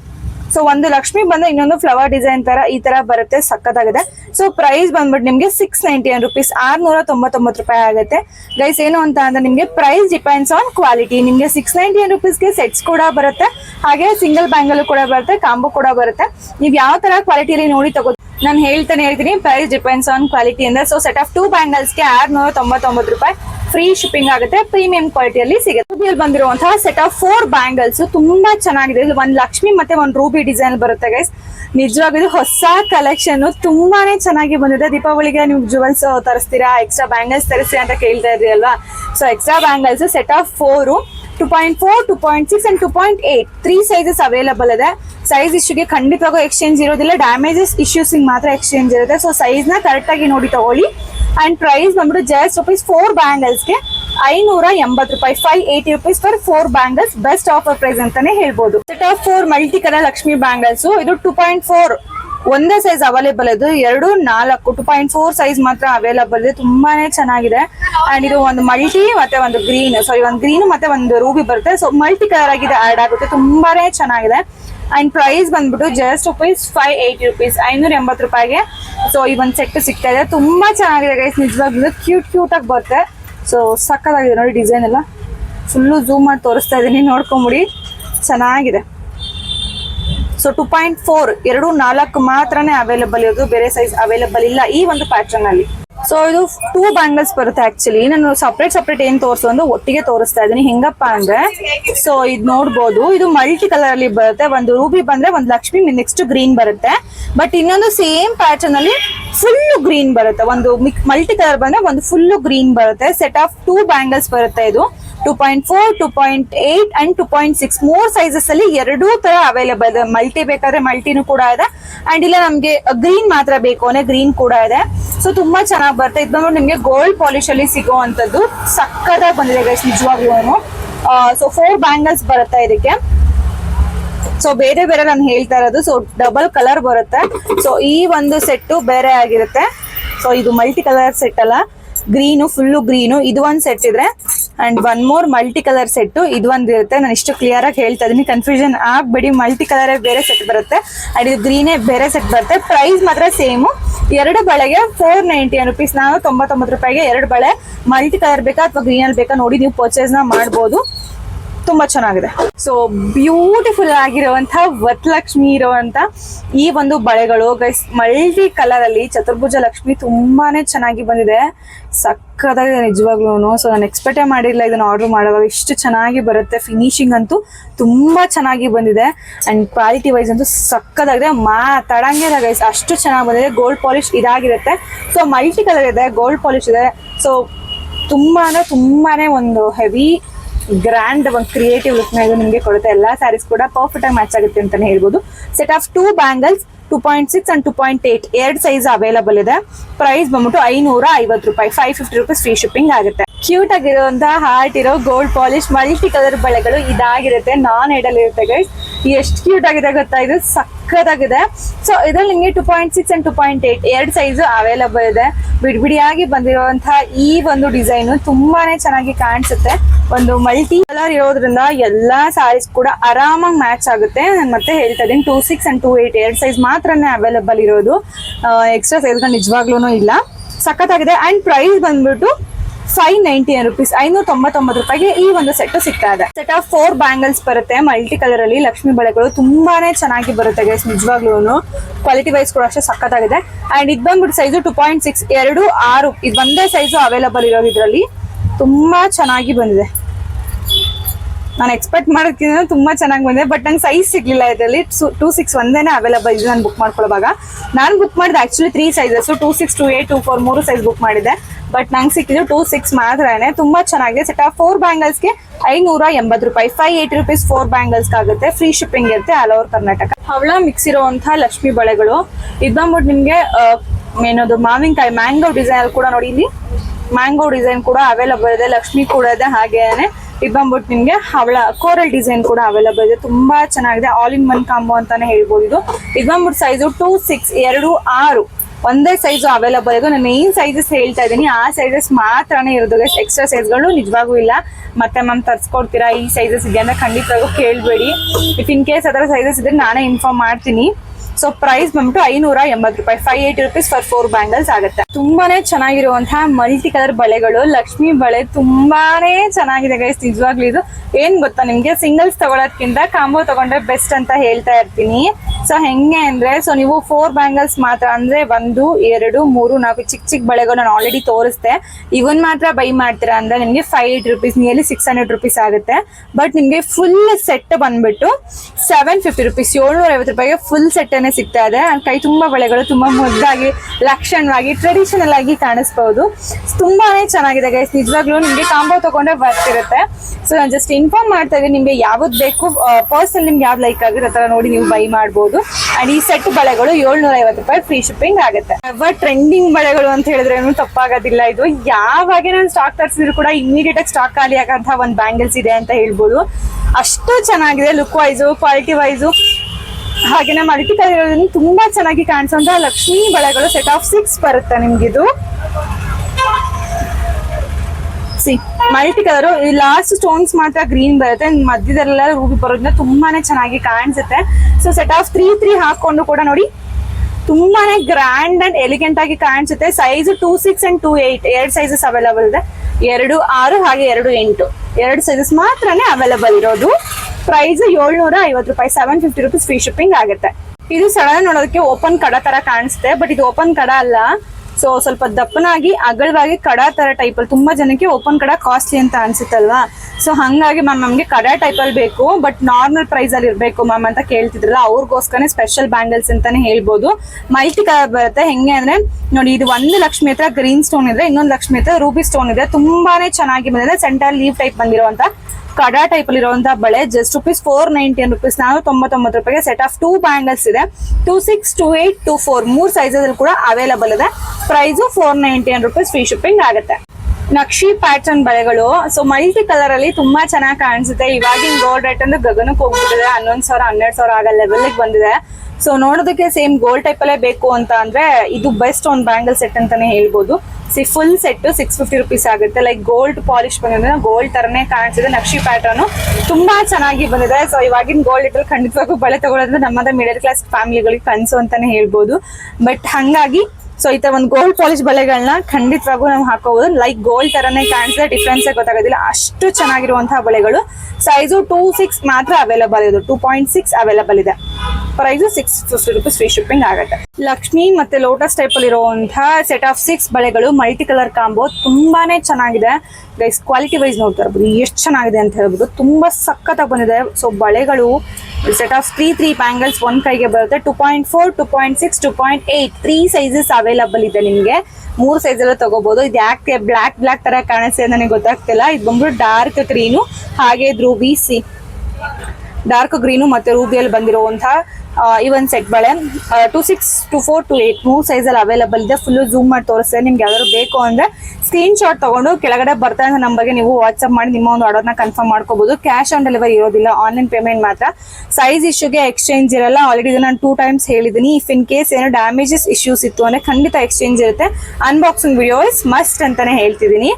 [SPEAKER 1] ಸೊ ಒಂದು ಲಕ್ಷ್ಮಿ ಬಂದ್ರೆ ಇನ್ನೊಂದು ಫ್ಲವರ್ ಡಿಸೈನ್ ತರ ಈ ತರ ಬರುತ್ತೆ ಸಕ್ಕತ್ತಾಗಿದೆ ಸೊ ಪ್ರೈಸ್ ಬಂದ್ಬಿಟ್ಟು ನಿಮ್ಗೆ ಸಿಕ್ಸ್ ನೈಂಟಿ ಒನ್ ರುಪೀಸ್ ಆರ್ನೂರ ತೊಂಬತ್ತೊಂಬತ್ತು ರೂಪಾಯಿ ಆಗುತ್ತೆ. ಗೈಸ್ ಏನು ಅಂತ ಅಂದ್ರೆ ನಿಮ್ಗೆ ಪ್ರೈಸ್ ಡಿಪೆಂಡ್ಸ್ ಆನ್ ಕ್ವಾಲಿಟಿ ನಿಮ್ಗೆ ಸಿಕ್ಸ್ ನೈಂಟಿ ಒನ್ ರುಪೀಸ್ಗೆ ಸೆಟ್ಸ್ ಕೂಡ ಬರುತ್ತೆ, ಹಾಗೆ ಸಿಂಗಲ್ ಬ್ಯಾಂಗಲ್ ಕೂಡ ಬರುತ್ತೆ ಕಾಂಬೋ ಕೂಡ ಬರುತ್ತೆ. ನೀವು ಯಾವ ತರ ಕ್ವಾಲಿಟಿಲಿ ನೋಡಿ ತಗೋ ನಾನು ಹೇಳ್ತಾನೆ, ಹೇಳ್ತೀನಿ. ಪ್ರೈಸ್ ಡಿಪೆಂಡ್ಸ್ ಆನ್ ಕ್ವಾಲಿಟಿ ಅಂದ್ರೆ ಸೊ ಸೆಟ್ ಆಫ್ ಟೂ ಬ್ಯಾಂಗಲ್ಸ್ಗೆ ಆರ್ನೂರ ತೊಂಬತ್ತೊಂಬತ್ತು ರೂಪಾಯಿ ಫ್ರೀ ಶಿಪ್ಪಿಂಗ್ ಆಗುತ್ತೆ. ಪ್ರೀಮಿಯಂ ಕ್ವಾಲಿಟಿಯಲ್ಲಿ ಸಿಗುತ್ತೆ. ರೂಬಿಯಲ್ಲಿ ಬಂದಿರುವಂತಹ ಸೆಟ್ ಆಫ್ ಫೋರ್ ಬ್ಯಾಂಗಲ್ಸ್ ತುಂಬಾ ಚೆನ್ನಾಗಿದೆ. ಇಲ್ಲಿ ಒಂದ್ ಲಕ್ಷ್ಮಿ ಮತ್ತೆ ಒಂದು ರೂಬಿ ಡಿಸೈನ್ ಬರುತ್ತೆ ಗೈಸ್ ನಿಜವಾಗಿದು ಹೊಸ ಕಲೆಕ್ಷನ್ ತುಂಬಾನೇ ಚೆನ್ನಾಗಿ ಬಂದಿದೆ. ದೀಪಾವಳಿಗೆ ನೀವು ಜುವೆಲ್ಸ್ ತರಿಸ್ತೀರಾ? ಎಕ್ಸ್ಟ್ರಾ ಬ್ಯಾಂಗಲ್ಸ್ ತರಿಸಿ ಅಂತ ಕೇಳ್ತಾ ಇದ್ರಿ ಅಲ್ವಾ? So extra bangles set of four two point four two point six and two point eight three sizes available ಇದೆ. ಸೈಜ್ ಇಶ್ಯೂಗೆ ಖಂಡಿತವಾಗೂ ಎಕ್ಸ್ಚೇಂಜ್ ಇರೋದಿಲ್ಲ. ಡ್ಯಾಮೇಜಸ್ ಇಶ್ಯೂಸ್ ಮಾತ್ರ ಎಕ್ಸ್ಚೇಂಜ್ ಇರುತ್ತೆ. ಸೊ ಸೈಜ್ನ ಕರೆಕ್ಟ್ ಆಗಿ ನೋಡಿ ತಗೊಳ್ಳಿ. ಅಂಡ್ ಪ್ರೈಸ್ ಬಂದ್ಬಿಟ್ಟು ಜಸ್ಟ್ ರುಪೀಸ್ ಫೋರ್ ಬ್ಯಾಂಗಲ್ಸ್ಗೆ ಐನೂರ ಎಂಬತ್ತು ರೂಪಾಯಿ five eighty rupees for four bangles best offer price ಅಂತಾನೆ ಹೇಳ್ಬೋದು. Set of four multi colour Lakshmi bangles ಇದು ಟೂ ಪಾಯಿಂಟ್ ಫೋರ್ ಒಂದೇ ಸೈಜ್ ಅವೈಲೇಬಲ್ ಇದು ಎರಡು, ನಾಲ್ಕು ಟೂ ಪಾಯಿಂಟ್ ಫೋರ್ ಸೈಜ್ ಮಾತ್ರ ಅವೈಲೇಬಲ್ ಇದೆ. ತುಂಬಾನೇ ಚೆನ್ನಾಗಿದೆ. ಅಂಡ್ ಇದು ಒಂದು ಮಲ್ಟಿ ಮತ್ತೆ ಒಂದು ಗ್ರೀನ್ ಸಾರಿ ಒಂದು ಗ್ರೀನ್ ಮತ್ತೆ ಒಂದು ರೂಬಿ ಬರುತ್ತೆ. ಸೊ ಮಲ್ಟಿ ಕಲರ್ ಆಗಿದೆ ಆಡ್ ಆಗುತ್ತೆ. ತುಂಬಾನೇ ಚೆನ್ನಾಗಿದೆ. ಅಂಡ್ ಪ್ರೈಸ್ ಬಂದ್ಬಿಟ್ಟು just rupees five eighty rupees ಐನೂರ ಎಂಬತ್ತು ರೂಪಾಯಿಗೆ. ಸೊ ಈ ಒಂದು ಸೆಟ್ ಸಿಗ್ತಾ ಇದೆ. ತುಂಬಾ ಚೆನ್ನಾಗಿದೆ ಗೈಸ್ ನಿಜವಾಗ್ಲೂ ಕ್ಯೂಟ್ ಕ್ಯೂಟ್ ಆಗಿ ಬರುತ್ತೆ. ಸೊ ಸಕ್ಕತ್ತಾಗಿದೆ ನೋಡಿ ಡಿಸೈನ್ ಎಲ್ಲ. ಫುಲ್ಲು ಝೂಮ್ ಮಾಡಿ ತೋರಿಸ್ತಾ ಇದ್ದೀನಿ ನೋಡ್ಕೊಂಬಿಡಿ. ಚೆನ್ನಾಗಿದೆ. ಸೊ ಟು ಪಾಯಿಂಟ್ ಫೋರ್ ಎರಡು ನಾಲ್ಕು ಮಾತ್ರನೇ ಅವೈಲೇಬಲ್ ಇರೋದು. ಬೇರೆ ಸೈಜ್ ಅವೈಲೇಬಲ್ ಇಲ್ಲ ಈ ಒಂದು ಪ್ಯಾಟರ್ನ್ ಅಲ್ಲಿ. ಸೊ ಇದು ಟೂ ಬ್ಯಾಂಗಲ್ಸ್ ಬರುತ್ತೆ ಆಕ್ಚುಲಿ ನಾನು ಸಪ್ರೇಟ್ ಸಪ್ರೇಟ್ ಏನ್ ತೋರಿಸು ಅಂದ್ರೆ ಒಟ್ಟಿಗೆ ತೋರಿಸ್ತಾ ಇದ್ದೀನಿ. ಹೆಂಗಪ್ಪ ಅಂದ್ರೆ ಸೊ ಇದು ನೋಡ್ಬೋದು. ಇದು ಮಲ್ಟಿ ಕಲರ್ ಅಲ್ಲಿ ಬರುತ್ತೆ. ಒಂದು ರೂಬಿ ಬಂದ್ರೆ ಒಂದು ಲಕ್ಷ್ಮಿ ನೆಕ್ಸ್ಟ್ ಗ್ರೀನ್ ಬರುತ್ತೆ. ಬಟ್ ಇನ್ನೊಂದು ಸೇಮ್ ಪ್ಯಾಟರ್ನ್ ಅಲ್ಲಿ ಫುಲ್ ಗ್ರೀನ್ ಬರುತ್ತೆ. ಒಂದು ಮಲ್ಟಿ ಕಲರ್ ಬಂದ್ರೆ ಒಂದು ಫುಲ್ ಗ್ರೀನ್ ಬರುತ್ತೆ. ಸೆಟ್ ಆಫ್ ಟೂ ಬ್ಯಾಂಗಲ್ಸ್ ಬರುತ್ತೆ ಇದು. Two point four two point eight and two point six ಮೂರ್ ಸೈಜಸ್ ಅಲ್ಲಿ ಎರಡೂ ತರ ಅವೈಲೇಬಲ್ ಇದೆ ಮಲ್ಟಿ ಬೇಕಾದ್ರೆ ಮಲ್ಟಿನೂ ಕೂಡ ಇದೆ. ಅಂಡ್ ಇಲ್ಲ ನಮ್ಗೆ ಗ್ರೀನ್ ಮಾತ್ರ ಬೇಕು. ಅಂದ್ರೆ ಗ್ರೀನ್ ಕೂಡ ಇದೆ. ಸೊ ತುಂಬಾ ಚೆನ್ನಾಗಿ ಬರುತ್ತೆ ಇದು ನಿಮಗೆ ಗೋಲ್ಡ್ ಪಾಲಿಶ್ ಅಲ್ಲಿ ಸಿಗುವಂತದ್ದು ಸಕ್ಕದಾಗಿ ಬಂದಿದೆ ಗೈಸ್ ನಿಜವಾಗ್ಲೂ ಸೊ ಫೋರ್ ಬ್ಯಾಂಗಲ್ಸ್ ಬರುತ್ತೆ ಇದಕ್ಕೆ. ಸೊ ಬೇರೆ ಬೇರೆ ನಾನು ಹೇಳ್ತಾ ಇರೋದು. ಸೊ ಡಬಲ್ ಕಲರ್ ಬರುತ್ತೆ. ಸೊ ಈ ಒಂದು ಸೆಟ್ ಬೇರೆ ಆಗಿರುತ್ತೆ. ಸೊ ಇದು ಮಲ್ಟಿ ಕಲರ್ ಸೆಟ್ ಅಲ್ಲ. Green, full green. ಇದು ಒಂದು ಸೆಟ್ ಇದ್ರೆ and one more multi colour set ಇದು ಒಂದು ಇರುತ್ತೆ. ನಾನು ಇಷ್ಟು ಕ್ಲಿಯರ್ ಆಗಿ ಹೇಳ್ತಾ ಇದೀನಿ. ಕನ್ಫ್ಯೂಷನ್ ಆಗ್ಬೇಡಿ. ಮಲ್ಟಿ ಕಲರ್ ಬೇರೆ ಸೆಟ್ ಬರುತ್ತೆ. ಅಂಡ್ ಇದು ಗ್ರೀನೇ ಬೇರೆ ಸೆಟ್ ಬರುತ್ತೆ. ಪ್ರೈಸ್ ಮಾತ್ರ ಸೇಮು ಎರಡು ಬಳೆಗೆ ಫೋರ್ ನೈಂಟಿ ರುಪೀಸ್ ನಾನು ತೊಂಬತ್ತೊಂಬತ್ತು ರೂಪಾಯಿಗೆ ಎರಡು ಬಳೆ ಮಲ್ಟಿ ಕಲರ್ ಬೇಕಾ ಅಥವಾ ಗ್ರೀನ್ ಅಲ್ಲಿ ಬೇಕಾ ನೋಡಿ ನೀವು ಪರ್ಚೇಸ್ನ ಮಾಡ್ಬೋದು. ತುಂಬಾ ಚೆನ್ನಾಗಿದೆ. ಸೊ ಬ್ಯೂಟಿಫುಲ್ ಆಗಿರುವಂತಹ ವತ್ಲಕ್ಷ್ಮಿ ಇರುವಂತ ಈ ಒಂದು ಬಳೆಗಳು ಗೈಸ್ ಮಲ್ಟಿ ಕಲರ್ ಅಲ್ಲಿ ಚತುರ್ಭುಜ ಲಕ್ಷ್ಮಿ ತುಂಬಾನೇ ಚೆನ್ನಾಗಿ ಬಂದಿದೆ. ಸಕ್ಕದಾಗಿದೆ ನಿಜವಾಗ್ಲೂ ಸೊ ನಾನು ಎಕ್ಸ್ಪೆಕ್ಟೇ ಮಾಡಿರಲಿಲ್ಲ ಇದನ್ನ ಆರ್ಡರ್ ಮಾಡುವಾಗ. ಇಷ್ಟು ಚೆನ್ನಾಗಿ ಬರುತ್ತೆ. ಫಿನಿಶಿಂಗ್ ಅಂತೂ ತುಂಬಾ ಚೆನ್ನಾಗಿ ಬಂದಿದೆ. ಅಂಡ್ ಕ್ವಾಲಿಟಿ ವೈಸ್ ಅಂತೂ ಸಕ್ಕದಾಗಿದೆ ಮಾತಾಡಂಗೆ ತಡಂಗೆ ಗೈಸ್ ಅಷ್ಟು ಚೆನ್ನಾಗಿ ಬಂದಿದೆ. ಗೋಲ್ಡ್ ಪಾಲಿಶ್ ಇದಾಗಿರುತ್ತೆ. ಸೊ ಮಲ್ಟಿ ಕಲರ್ ಇದೆ. ಗೋಲ್ಡ್ ಪಾಲಿಶ್ ಇದೆ. ಸೊ ತುಂಬಾ ಅಂದ್ರೆ ತುಂಬಾನೇ ಒಂದು ಹೆವಿ ಗ್ರ್ಯಾಂಡ್ ಒಂದು ಕ್ರಿಯೇಟಿವ್ ಲುಕ್ನ ಇದು ನಿಮಗೆ ಕೊಡುತ್ತೆ. ಎಲ್ಲಾ ಸ್ಯಾರೀಸ್ ಕೂಡ ಪರ್ಫೆಕ್ಟ್ ಆಗಿ ಮ್ಯಾಚ್ ಆಗುತ್ತೆ ಅಂತಾನೆ ಹೇಳ್ಬೋದು. Set of two bangles two point six and two point eight ಎರಡು ಸೈಜ್ ಅವೈಲಬಲ್ ಇದೆ. ಪ್ರೈಸ್ ಬಂದ್ಬಿಟ್ಟು ಐನೂರ ಐವತ್ತು ರೂಪಾಯಿ five fifty rupees free shipping ಆಗುತ್ತೆ. ಕ್ಯೂಟ್ ಆಗಿರುವಂತಹ ಹಾರ್ಟ್ ಇರೋ ಗೋಲ್ಡ್ ಪಾಲಿಶ್ ಮಲ್ಟಿ ಕಲರ್ ಬಳೆಗಳು ಇದಾಗಿರುತ್ತೆ, ನಾನ್ ಹೆಡಲ್ ಇರುತ್ತೆ ಗೈಸ್ ಎಷ್ಟು ಕ್ಯೂಟ್ ಆಗಿದೆ ಗೊತ್ತಾ? ಇದು ಸಕ್ಕತ್ತಾಗಿದೆ ಸೊ ಇದ್ರಲ್ಲಿ ನಿಮಗೆ two point six and two point eight ಎರಡು ಸೈಜು ಅವೈಲಬಲ್ ಇದೆ. ಬಿಡಿಬಿಡಿಯಾಗಿ ಬಂದಿರುವಂತಹ ಈ ಒಂದು ಡಿಸೈನ್ ತುಂಬಾನೇ ಚೆನ್ನಾಗಿ ಕಾಣಿಸುತ್ತೆ. ಒಂದು ಮಲ್ಟಿ ಕಲರ್ ಇರೋದ್ರಿಂದ ಎಲ್ಲಾ ಸಾರೀಸ್ ಕೂಡ ಆರಾಮಾಗಿ ಮ್ಯಾಚ್ ಆಗುತ್ತೆ. ನಾನು ಮತ್ತೆ ಹೇಳ್ತಾ ಇದ್ದೀನಿ two six and two eight ಎರಡು ಸೈಜ್ ಮಾತ್ರನೇ ಅವೈಲಬಲ್ ಇರೋದು. ಎಕ್ಸ್ಟ್ರಾ ಸೈಜ್ಗಳು ನಿಜವಾಗ್ಲೂ ಇಲ್ಲ. ಸಖತ್ತಾಗಿದೆ. ಅಂಡ್ ಪ್ರೈಸ್ ಬಂದ್ಬಿಟ್ಟು ಫೈವ್ ನೈಂಟಿ ರುಪೀಸ್ ಐನೂರ ತೊಂಬತ್ತೊಂಬತ್ತು ರೂಪಾಯಿಗೆ ಈ ಒಂದು ಸೆಟ್ ಸಿಗ್ತಾ ಇದೆ ಸೆಟ್ ಆಫ್ ಫೋರ್ ಬ್ಯಾಂಗಲ್ಸ್ ಬರುತ್ತೆ ಮಲ್ಟಿ ಕಲರ್ ಅಲ್ಲಿ ಲಕ್ಷ್ಮಿ ಬಳೆಗಳು ತುಂಬಾನೇ ಚೆನ್ನಾಗಿ ಬರುತ್ತೆ ಗೈಸ್ ನಿಜವಾಗ್ಲೂ ಕ್ವಾಲಿಟಿ ವೈಸ್ ಕೂಡ ಅಷ್ಟೇ ಸಖತ್ತಾಗಿದೆ. ಅಂಡ್ ಇದು ಬಂದ್ಬಿಟ್ಟು ಸೈಜು ಟು ಪಾಯಿಂಟ್ ಸಿಕ್ಸ್ ಎರಡು, ಆರು, ಇದು ಒಂದೇ ಸೈಜು ಅವೈಲಬಲ್ ಇರೋದು ಇದರಲ್ಲಿ ತುಂಬಾ ಚೆನ್ನಾಗಿ ಬಂದಿದೆ. ನಾನು ಎಕ್ಸ್ಪೆಕ್ಟ್ ಮಾಡೋದಕ್ಕಿಂತ ತುಂಬಾ ಚೆನ್ನಾಗಿ ಬಂದಿದೆ ಬಟ್ ನಂಗೆ ಸೈಜ್ ಸಿಗ್ಲಿಲ್ಲ ಇದರಲ್ಲಿ. ಟೂ ಸಿಕ್ಸ್ ಒಂದೇನೆ ಅವೈಲಬಲ್ ಇದೆ ನಾನು ಬುಕ್ ಮಾಡ್ಕೊಳ್ಳುವಾಗ. ನಾನು ಬುಕ್ ಮಾಡಿದೆ actually three sizes two six two eight two four ಮೂರು ಸೈಜ್ ಬುಕ್ ಮಾಡಿದೆ ಬಟ್ ನಂಗೆ ಸಿಕ್ಕಿದ್ದು ಟೂ ಸಿಕ್ಸ್ ಮಾತ್ರನೇ. ತುಂಬಾ ಚೆನ್ನಾಗಿದೆ. ಸೆಟ್ ಆಫ್ ಫೋರ್ ಬ್ಯಾಂಗಲ್ಸ್ಗೆ ಐನೂರ ಎಂಬತ್ತು ರೂಪಾಯಿ five eight rupees four bangles ಆಗುತ್ತೆ. ಫ್ರೀ ಶಿಪ್ಪಿಂಗ್ ಇರುತ್ತೆ ಆಲ್ ಓವರ್ ಕರ್ನಾಟಕ ಹವಳ ಮಿಕ್ಸ್ ಇರುವಂತಹ ಲಕ್ಷ್ಮಿ ಬಳೆಗಳು. ಇದು ಬಂದ್ಬಿಟ್ಟು ನಿಮಗೆ ಏನದು, ಮಾವಿನಕಾಯಿ ಮ್ಯಾಂಗೋ ಡಿಸೈನ್ ಕೂಡ ನೋಡಿ ಇಲ್ಲಿ. ಮ್ಯಾಂಗೋ ಡಿಸೈನ್ ಕೂಡ ಅವೈಲಬಲ್ ಇದೆ, ಲಕ್ಷ್ಮಿ ಕೂಡ ಇದೆ, ಹಾಗೇನೆ. ಇದು ಬಂದ್ಬಿಟ್ಟು ನಿಮಗೆ ಅವಳ ಕೋರಲ್ ಡಿಸೈನ್ ಕೂಡ ಅವೈಲಬಲ್ ಇದೆ. ತುಂಬಾ ಚೆನ್ನಾಗಿದೆ. ಆಲ್ ಇನ್ ಒನ್ ಕಾಂಬೋ ಅಂತಾನೆ ಹೇಳ್ಬೋದು ಇದು. ಇದು ಬಂದ್ಬಿಟ್ಟು ಸೈಜು ಟೂ ಸಿಕ್ಸ್ ಎರಡು, ಆರು. ಒಂದೇ ಸೈಜು ಅವೈಲಬಲ್ ಇದೆ. ನಾನು ಏನ್ ಸೈಜಸ್ ಹೇಳ್ತಾ ಇದ್ದೀನಿ. ಆ ಸೈಜಸ್ ಮಾತ್ರನೇ ಇರೋದು ಎಕ್ಸ್ಟ್ರಾ ಸೈಜ್ಗಳು ನಿಜವಾಗೂ ಇಲ್ಲ. ಮತ್ತೆ ಮ್ಯಾಮ್ ತರ್ಸ್ಕೊಡ್ತೀರಾ? ಈ ಸೈಜಸ್ ಇದೆ ಅಂದ್ರೆ ಖಂಡಿತವಾಗೂ ಕೇಳಬೇಡಿ. ಇಫ್ ಇನ್ ಕೇಸ್ ಅದರ ಸೈಜಸ್ ಇದ್ರೆ ನಾನೇ ಇನ್ಫಾರ್ಮ್ ಮಾಡ್ತೀನಿ. ಸೊ ಪ್ರೈಸ್ ಬಂದ್ಬಿಟ್ಟು ಐನೂರ ಎಂಬತ್ತು ರೂಪಾಯಿ five eighty rupees for four bangles ಆಗುತ್ತೆ. ತುಂಬಾನೇ ಚೆನ್ನಾಗಿರುವಂತಹ ಮಲ್ಟಿ ಕಲರ್ ಬಳೆಗಳು, ಲಕ್ಷ್ಮಿ ಬಳೆ ತುಂಬಾನೇ ಚೆನ್ನಾಗಿದೆ ಗೈಸ್ ನಿಜವಾಗ್ಲೂ ಇದು. ಏನ್ ಗೊತ್ತಾ ನಿಮ್ಗೆ? ಸಿಂಗಲ್ಸ್ ತಗೊಳೋದ್ಕಿಂತ ಕಾಂಬೋ ತಗೊಂಡ್ರೆ ಬೆಸ್ಟ್ ಅಂತ ಹೇಳ್ತಾ ಇರ್ತೀನಿ. ಸೊ ಹೆಂಗೆ ಅಂದ್ರೆ ಸೊ ನೀವು ಫೋರ್ ಬ್ಯಾಂಗಲ್ಸ್ ಮಾತ್ರ ಅಂದ್ರೆ ಒಂದು, ಎರಡು, ಮೂರು, ನಾಲ್ಕು ಚಿಕ್ಕ ಚಿಕ್ಕ ಬಳೆಗಳು ನಾನು ಆಲ್ರೆಡಿ ತೋರಿಸ್ದೆ. ಇವನ್ ಮಾತ್ರ ಬೈ ಮಾಡ್ತೀರಾ ಅಂದ್ರೆ ನಿಮಗೆ five rupees nearly six hundred rupees ಆಗುತ್ತೆ. ಬಟ್ ನಿಮ್ಗೆ ಫುಲ್ ಸೆಟ್ ಬಂದ್ಬಿಟ್ಟು ಸೆವೆನ್ ಫಿಫ್ಟಿ ರುಪೀಸ್ ಏಳ್ನೂರ ಐವತ್ತು ರೂಪಾಯಿಗೆ ಫುಲ್ ಸೆಟ್ ಅನ್ನೇ ಸಿಗ್ತಾ ಇದೆ. ಕೈ ತುಂಬಾ ಬಳೆಗಳು ತುಂಬಾ ಮುದ್ದಾಗಿ, ಲಕ್ಷಣವಾಗಿ ಟ್ರೆಡಿಷನಲ್ ಆಗಿ ಕಾಣಿಸ್ಬಹುದು ತುಂಬಾನೇ ಚೆನ್ನಾಗಿದೆ ಗೈಸ್ ನಿಜವಾಗ್ಲೂ ನಿಮಗೆ ಕಾಂಬೋ ತಗೊಂಡ್ರೆ ಬರ್ತಿರುತ್ತೆ. ಸೊ ನಾನು ಜಸ್ಟ್ ಇನ್ಫಾರ್ಮ್ ಮಾಡ್ತಾ ಇದ್ದೀನಿ, ನಿಮ್ಗೆ ಯಾವ್ದು ಬೇಕು ಪರ್ಸನ್ ನಿಮ್ಗೆ ಯಾವ್ದು ಲೈಕ್ ಆಗುತ್ತೆ ಆ ನೋಡಿ ನೀವು ಬೈ ಮಾಡ್ಬೋದು. ಅಂಡ್ ಈ ಸೆಟ್ ಬಳೆಗಳು ಏಳ್ನೂರ ರೂಪಾಯಿ ಫ್ರೀ ಶಿಪ್ಪಿಂಗ್ ಆಗುತ್ತೆ. ಟ್ರೆಂಡಿಂಗ್ ಬಳೆಗಳು ಅಂತ ಹೇಳಿದ್ರೆ ಏನು ತಪ್ಪಾಗೋದಿಲ್ಲ. ಇದು ಯಾವಾಗ ನಾನು ಸ್ಟಾಕ್ ತರಿಸಿದ್ರು ಕೂಡ ಇಮಿಡಿಯೇಟ್ ಆಗಿ ಸ್ಟಾಕ್ ಖಾಲಿ ಆಗಂತ ಒಂದು ಬ್ಯಾಂಗಲ್ಸ್ ಇದೆ ಅಂತ ಹೇಳ್ಬೋದು. ಅಷ್ಟು ಚೆನ್ನಾಗಿದೆ ಲುಕ್ ವೈಸು ಕ್ವಾಲಿಟಿ ವೈಸು ಹಾಗೆ ಮಲ್ಟಿ ಕಲರ್ ತುಂಬಾ ಚೆನ್ನಾಗಿ ಕಾಣಿಸುವಂತಹ ಲಕ್ಷ್ಮಿ ಬಳೆಗಳು ಸೆಟ್ ಆಫ್ ಸಿಕ್ಸ್ ಬರುತ್ತೆ ನಿಮ್ಗಿದು. ಸಿ ಮಲ್ಟಿ ಕಲರ್ ಈ ಲಾಸ್ಟ್ ಸ್ಟೋನ್ಸ್ ಮಾತ್ರ ಗ್ರೀನ್ ಬರುತ್ತೆ. ಮಧ್ಯದಲ್ಲೆಲ್ಲ ರೂಬಿ ಬರೋದ್ರಿಂದ ತುಂಬಾನೇ ಚೆನ್ನಾಗಿ ಕಾಣಿಸುತ್ತೆ. So set of three three ಹಾಕೊಂಡು ಕೂಡ ನೋಡಿ, ತುಂಬಾನೇ ಗ್ರ್ಯಾಂಡ್ ಅಂಡ್ ಎಲಿಗೆಂಟ್ ಆಗಿ ಕಾಣಿಸುತ್ತೆ. Size two six and two eight ಎರಡು ಸೈಜಸ್ ಅವೈಲಬಲ್ ಇದೆ. ಎರಡು, ಆರು, ಹಾಗೆ ಎರಡು, ಎಂಟು. ಎರಡು ಸೈಜಸ್ ಮಾತ್ರನೇ ಅವೈಲಬಲ್ ಇರೋದು. ಪ್ರೈಸ್ ಏಳ್ನೂರ ಐವತ್ತು ರೂಪಾಯಿ seven fifty rupees free shipping ಆಗುತ್ತೆ. ಇದು ಸಡನ್ ನೋಡೋದಕ್ಕೆ ಓಪನ್ ಕಡ ತರ ಕಾಣಿಸುತ್ತೆ ಬಟ್ ಇದು ಓಪನ್ ಕಡ ಅಲ್ಲ. ಸೊ ಸ್ವಲ್ಪ ದಪ್ಪನಾಗಿ, ಅಗಲವಾಗಿ ಕಡ ತರ ಟೈಪ್ ಅಲ್ಲಿ ತುಂಬಾ ಜನಕ್ಕೆ ಓಪನ್ ಕಡ ಕಾಸ್ಟ್ಲಿ ಅಂತ ಅನ್ಸುತ್ತಲ್ವಾ? ಸೊ ಹಂಗಾಗಿ ಮ್ಯಾಮ್ ನಮ್ಗೆ ಕಡ ಟೈಪ್ ಅಲ್ಲಿ ಬೇಕು ಬಟ್ ನಾರ್ಮಲ್ ಪ್ರೈಸ್ ಅಲ್ಲಿ ಇರಬೇಕು ಮ್ಯಾಮ್ ಅಂತ ಕೇಳ್ತಿದ್ರಲ್ಲ ಅವ್ರಿಗೋಸ್ಕರ ಸ್ಪೆಷಲ್ ಬ್ಯಾಂಗಲ್ಸ್ ಅಂತಾನೆ ಹೇಳ್ಬೋದು. ಮಲ್ಟಿ ಕಲರ್ ಬರುತ್ತೆ, ಹೆಂಗೆ ಅಂದ್ರೆ, ನೋಡಿ ಇದು ಒಂದು ಲಕ್ಷ್ಮಿ ಹತ್ರ ಗ್ರೀನ್ ಸ್ಟೋನ್ ಇದೆ ಇನ್ನೊಂದು ಲಕ್ಷ್ಮಿ ಹತ್ರ ರೂಬಿ ಸ್ಟೋನ್ ಇದೆ ತುಂಬಾನೇ ಚೆನ್ನಾಗಿ ಬಂದಿದೆ ಸೆಂಟರ್ ಲೀವ್ ಟೈಪ್ ಬಂದಿರುವಂತ ಕಡ ಟೈಪ್ ಅಲ್ಲಿ ಇರುವಂತಹ ಬಳೆ just rupees four ninety rupees ನಾನು ತೊಂಬತ್ತೊಂಬತ್ತು ರೂಪಾಯಿಗೆ ಸೆಟ್ ಆಫ್ ಟೂ ಬ್ಯಾಂಗಲ್ಸ್ ಇದೆ. Two six two eight two four ಮೂರ್ ಸೈಜಸ್ ಅಲ್ಲಿ ಕೂಡ ಅವೈಲಬಲ್ ಇದೆ. Price four ninety rupees free shipping ಆಗುತ್ತೆ. ನಕ್ಷಿ ಪ್ಯಾಟರ್ನ್ ಬಳೆಗಳು ಸೊ ಮಲ್ಟಿ ಕಲರ್ ಅಲ್ಲಿ ತುಂಬಾ ಚೆನ್ನಾಗಿ ಕಾಣಿಸುತ್ತೆ. ಇವಾಗಿನ ಗೋಲ್ಡ್ ರೇಟ್ ಅಂದ್ರೆ ಗಗನಕ್ಕೆ ಹೋಗ್ಬಿಟ್ಟಿದೆ. ಹನ್ನೊಂದು ಸಾವಿರ, ಹನ್ನೆರಡು ಸಾವಿರ ಆಗೋ ಲೆವೆಲ್ಗೆ ಬಂದಿದೆ. ಸೊ ನೋಡೋದಕ್ಕೆ ಸೇಮ್ ಗೋಲ್ಡ್ ಟೈಪ್ ಅಲ್ಲೇ ಬೇಕು ಅಂತ ಅಂದ್ರೆ ಇದು ಬೆಸ್ಟ್ ಒಂದು ಬ್ಯಾಂಗಲ್ ಸೆಟ್ ಅಂತಾನೆ ಹೇಳ್ಬೋದು. See full set six fifty rupees ಆಗುತ್ತೆ. ಲೈಕ್ ಗೋಲ್ಡ್ ಪಾಲಿಶ್ ಬಂದಿದೆ ಗೋಲ್ಡ್ ತರನೇ ಕಾಣಿಸಿದೆ. ನಕ್ಷಿ ಪ್ಯಾಟರ್ನ್ ತುಂಬಾ ಚೆನ್ನಾಗಿ ಬಂದಿದೆ. ಸೊ ಇವಾಗಿನ ಗೋಲ್ಡ್ ಇಟ್ಟಲ್ಲಿ ಖಂಡಿತವಾಗೂ ಬಳೆ ತಗೊಳ್ಳೋದ್ರೆ ನಮ್ಮದ ಮಿಡಲ್ ಕ್ಲಾಸ್ ಫ್ಯಾಮಿಲಿಗಳಿಗೆ ಕನಸು ಅಂತಾನೆ ಹೇಳ್ಬೋದು. ಬಟ್ ಹಂಗಾಗಿ ಸೊ ಈ ತರ ಒಂದು ಗೋಲ್ಡ್ ಪಾಲಿಶ್ ಬಳೆಗಳನ್ನ ಖಂಡಿತವಾಗೂ ನಾವು ಹಾಕೋಬಹುದು ಲೈಕ್ ಗೋಲ್ಡ್ ತರನೇ ಕಾಣಿಸಿದ್ರೆ ಡಿಫ್ರೆನ್ಸ್ ಗೊತ್ತಾಗೋದಿಲ್ಲ. ಅಷ್ಟು ಚೆನ್ನಾಗಿರುವಂತಹ ಬಳೆಗಳು ಸೈಜು ಟೂ ಸಿಕ್ಸ್ ಮಾತ್ರ ಅವೈಲಬಲ್ ಇದೆ. ಟೂ ಪಾಯಿಂಟ್ ಸಿಕ್ಸ್ ಅವೈಲಬಲ್ ಇದೆ. Price six fifty rupees free shipping ಆಗುತ್ತೆ. ಲಕ್ಷ್ಮಿ ಮತ್ತೆ ಲೋಟಸ್ ಟೈಪ್ ಅಲ್ಲಿ ಇರುವಂತಹ ಸೆಟ್ ಆಫ್ ಸಿಕ್ಸ್ ಬಳೆಗಳು ಮಲ್ಟಿ ಕಲರ್ ಕಾಂಬೋ ತುಂಬಾನೇ ಚೆನ್ನಾಗಿದೆ. ಗೈಸ್ ಕ್ವಾಲಿಟಿ ವೈಸ್ ನೋಡ್ತಾ ಇರ್ಬೋದು. ಎಷ್ಟು ಚೆನ್ನಾಗಿದೆ ಅಂತ ಹೇಳ್ಬೋದು. ತುಂಬಾ ಸಖತ್ತಾಗಿ ಬಂದಿದೆ. ಸೊ ಬಳೆಗಳು set of three three bangles ಒಂದ್ ಕೈಗೆ ಬರುತ್ತೆ. Two point four two point six two point eight three sizes available ಇದೆ ನಿಮಗೆ. ಮೂರು ಎಲ್ಲ ತಗೋಬಹುದು ಇದು ಯಾಕೆ ಬ್ಲಾಕ್ ಬ್ಲಾಕ್ ತರ ಕಾಣಿಸ್ತಿದೆ ನನಗೆ ಗೊತ್ತಾಗ್ತಿಲ್ಲ. ಇದು ಬಂದ್ಬಿಟ್ಟು ಡಾರ್ಕ್ ಗ್ರೀನು ಹಾಗೆ ರೂಬಿ ಸಿ ಡಾರ್ಕ್ ಗ್ರೀನು ಮತ್ತೆ ರೂಬಿಯಲ್ಲಿ ಬಂದಿರುವಂತಹ ಈ ಒಂದು ಸೆಟ್ ಬಳೆ. Two six two four two eight ಮೂರು ಸೈಜಲ್ಲಿ ಅವೈಲಬಲ್ ಇದೆ. ಫುಲ್ಲು ಝೂಮ್ ಮಾಡಿ ತೋರಿಸ್ತೇನೆ ನಿಮ್ಗೆ ಯಾವ್ದಾದ್ರು ಬೇಕು ಅಂದ್ರೆ ಸ್ಕ್ರೀನ್ ಶಾಟ್ ತಗೊಂಡು ಕೆಳಗಡೆ ಬರ್ತಾ ಇರೋ ನಂಬರ್ಗೆ ನೀವು ವಾಟ್ಸಪ್ ಮಾಡಿ ನಿಮ್ಮ ಒಂದು ಆರ್ಡರ್ನ ಕನ್ಫರ್ಮ್ ಮಾಡ್ಕೋಬಹುದು ಕ್ಯಾಶ್ ಆನ್ ಡೆಲಿವರಿ ಇರೋದಿಲ್ಲ. ಆನ್ಲೈನ್ ಪೇಮೆಂಟ್ ಮಾತ್ರ. ಸೈಜ್ ಇಶ್ಯೂಗೆ ಎಕ್ಸ್ಚೇಂಜ್ ಇರಲ್ಲ. ಆಲ್ರೆಡಿ ನಾನು ಟೂ ಟೈಮ್ಸ್ ಹೇಳಿದ್ದೀನಿ ಇಫ್ ಇನ್ ಕೇಸ್ ಏನೋ ಡ್ಯಾಮೇಜಸ್ ಇಶ್ಯೂಸ್ ಇತ್ತು ಅಂದ್ರೆ ಖಂಡಿತ ಎಕ್ಸ್ಚೇಂಜ್ ಇರುತ್ತೆ. ಅನ್ಬಾಕ್ಸಿಂಗ್ ವಿಡಿಯೋ ಇಸ್ ಮಸ್ಟ್ ಅಂತಾನೆ ಹೇಳ್ತಿದ್ದೀನಿ.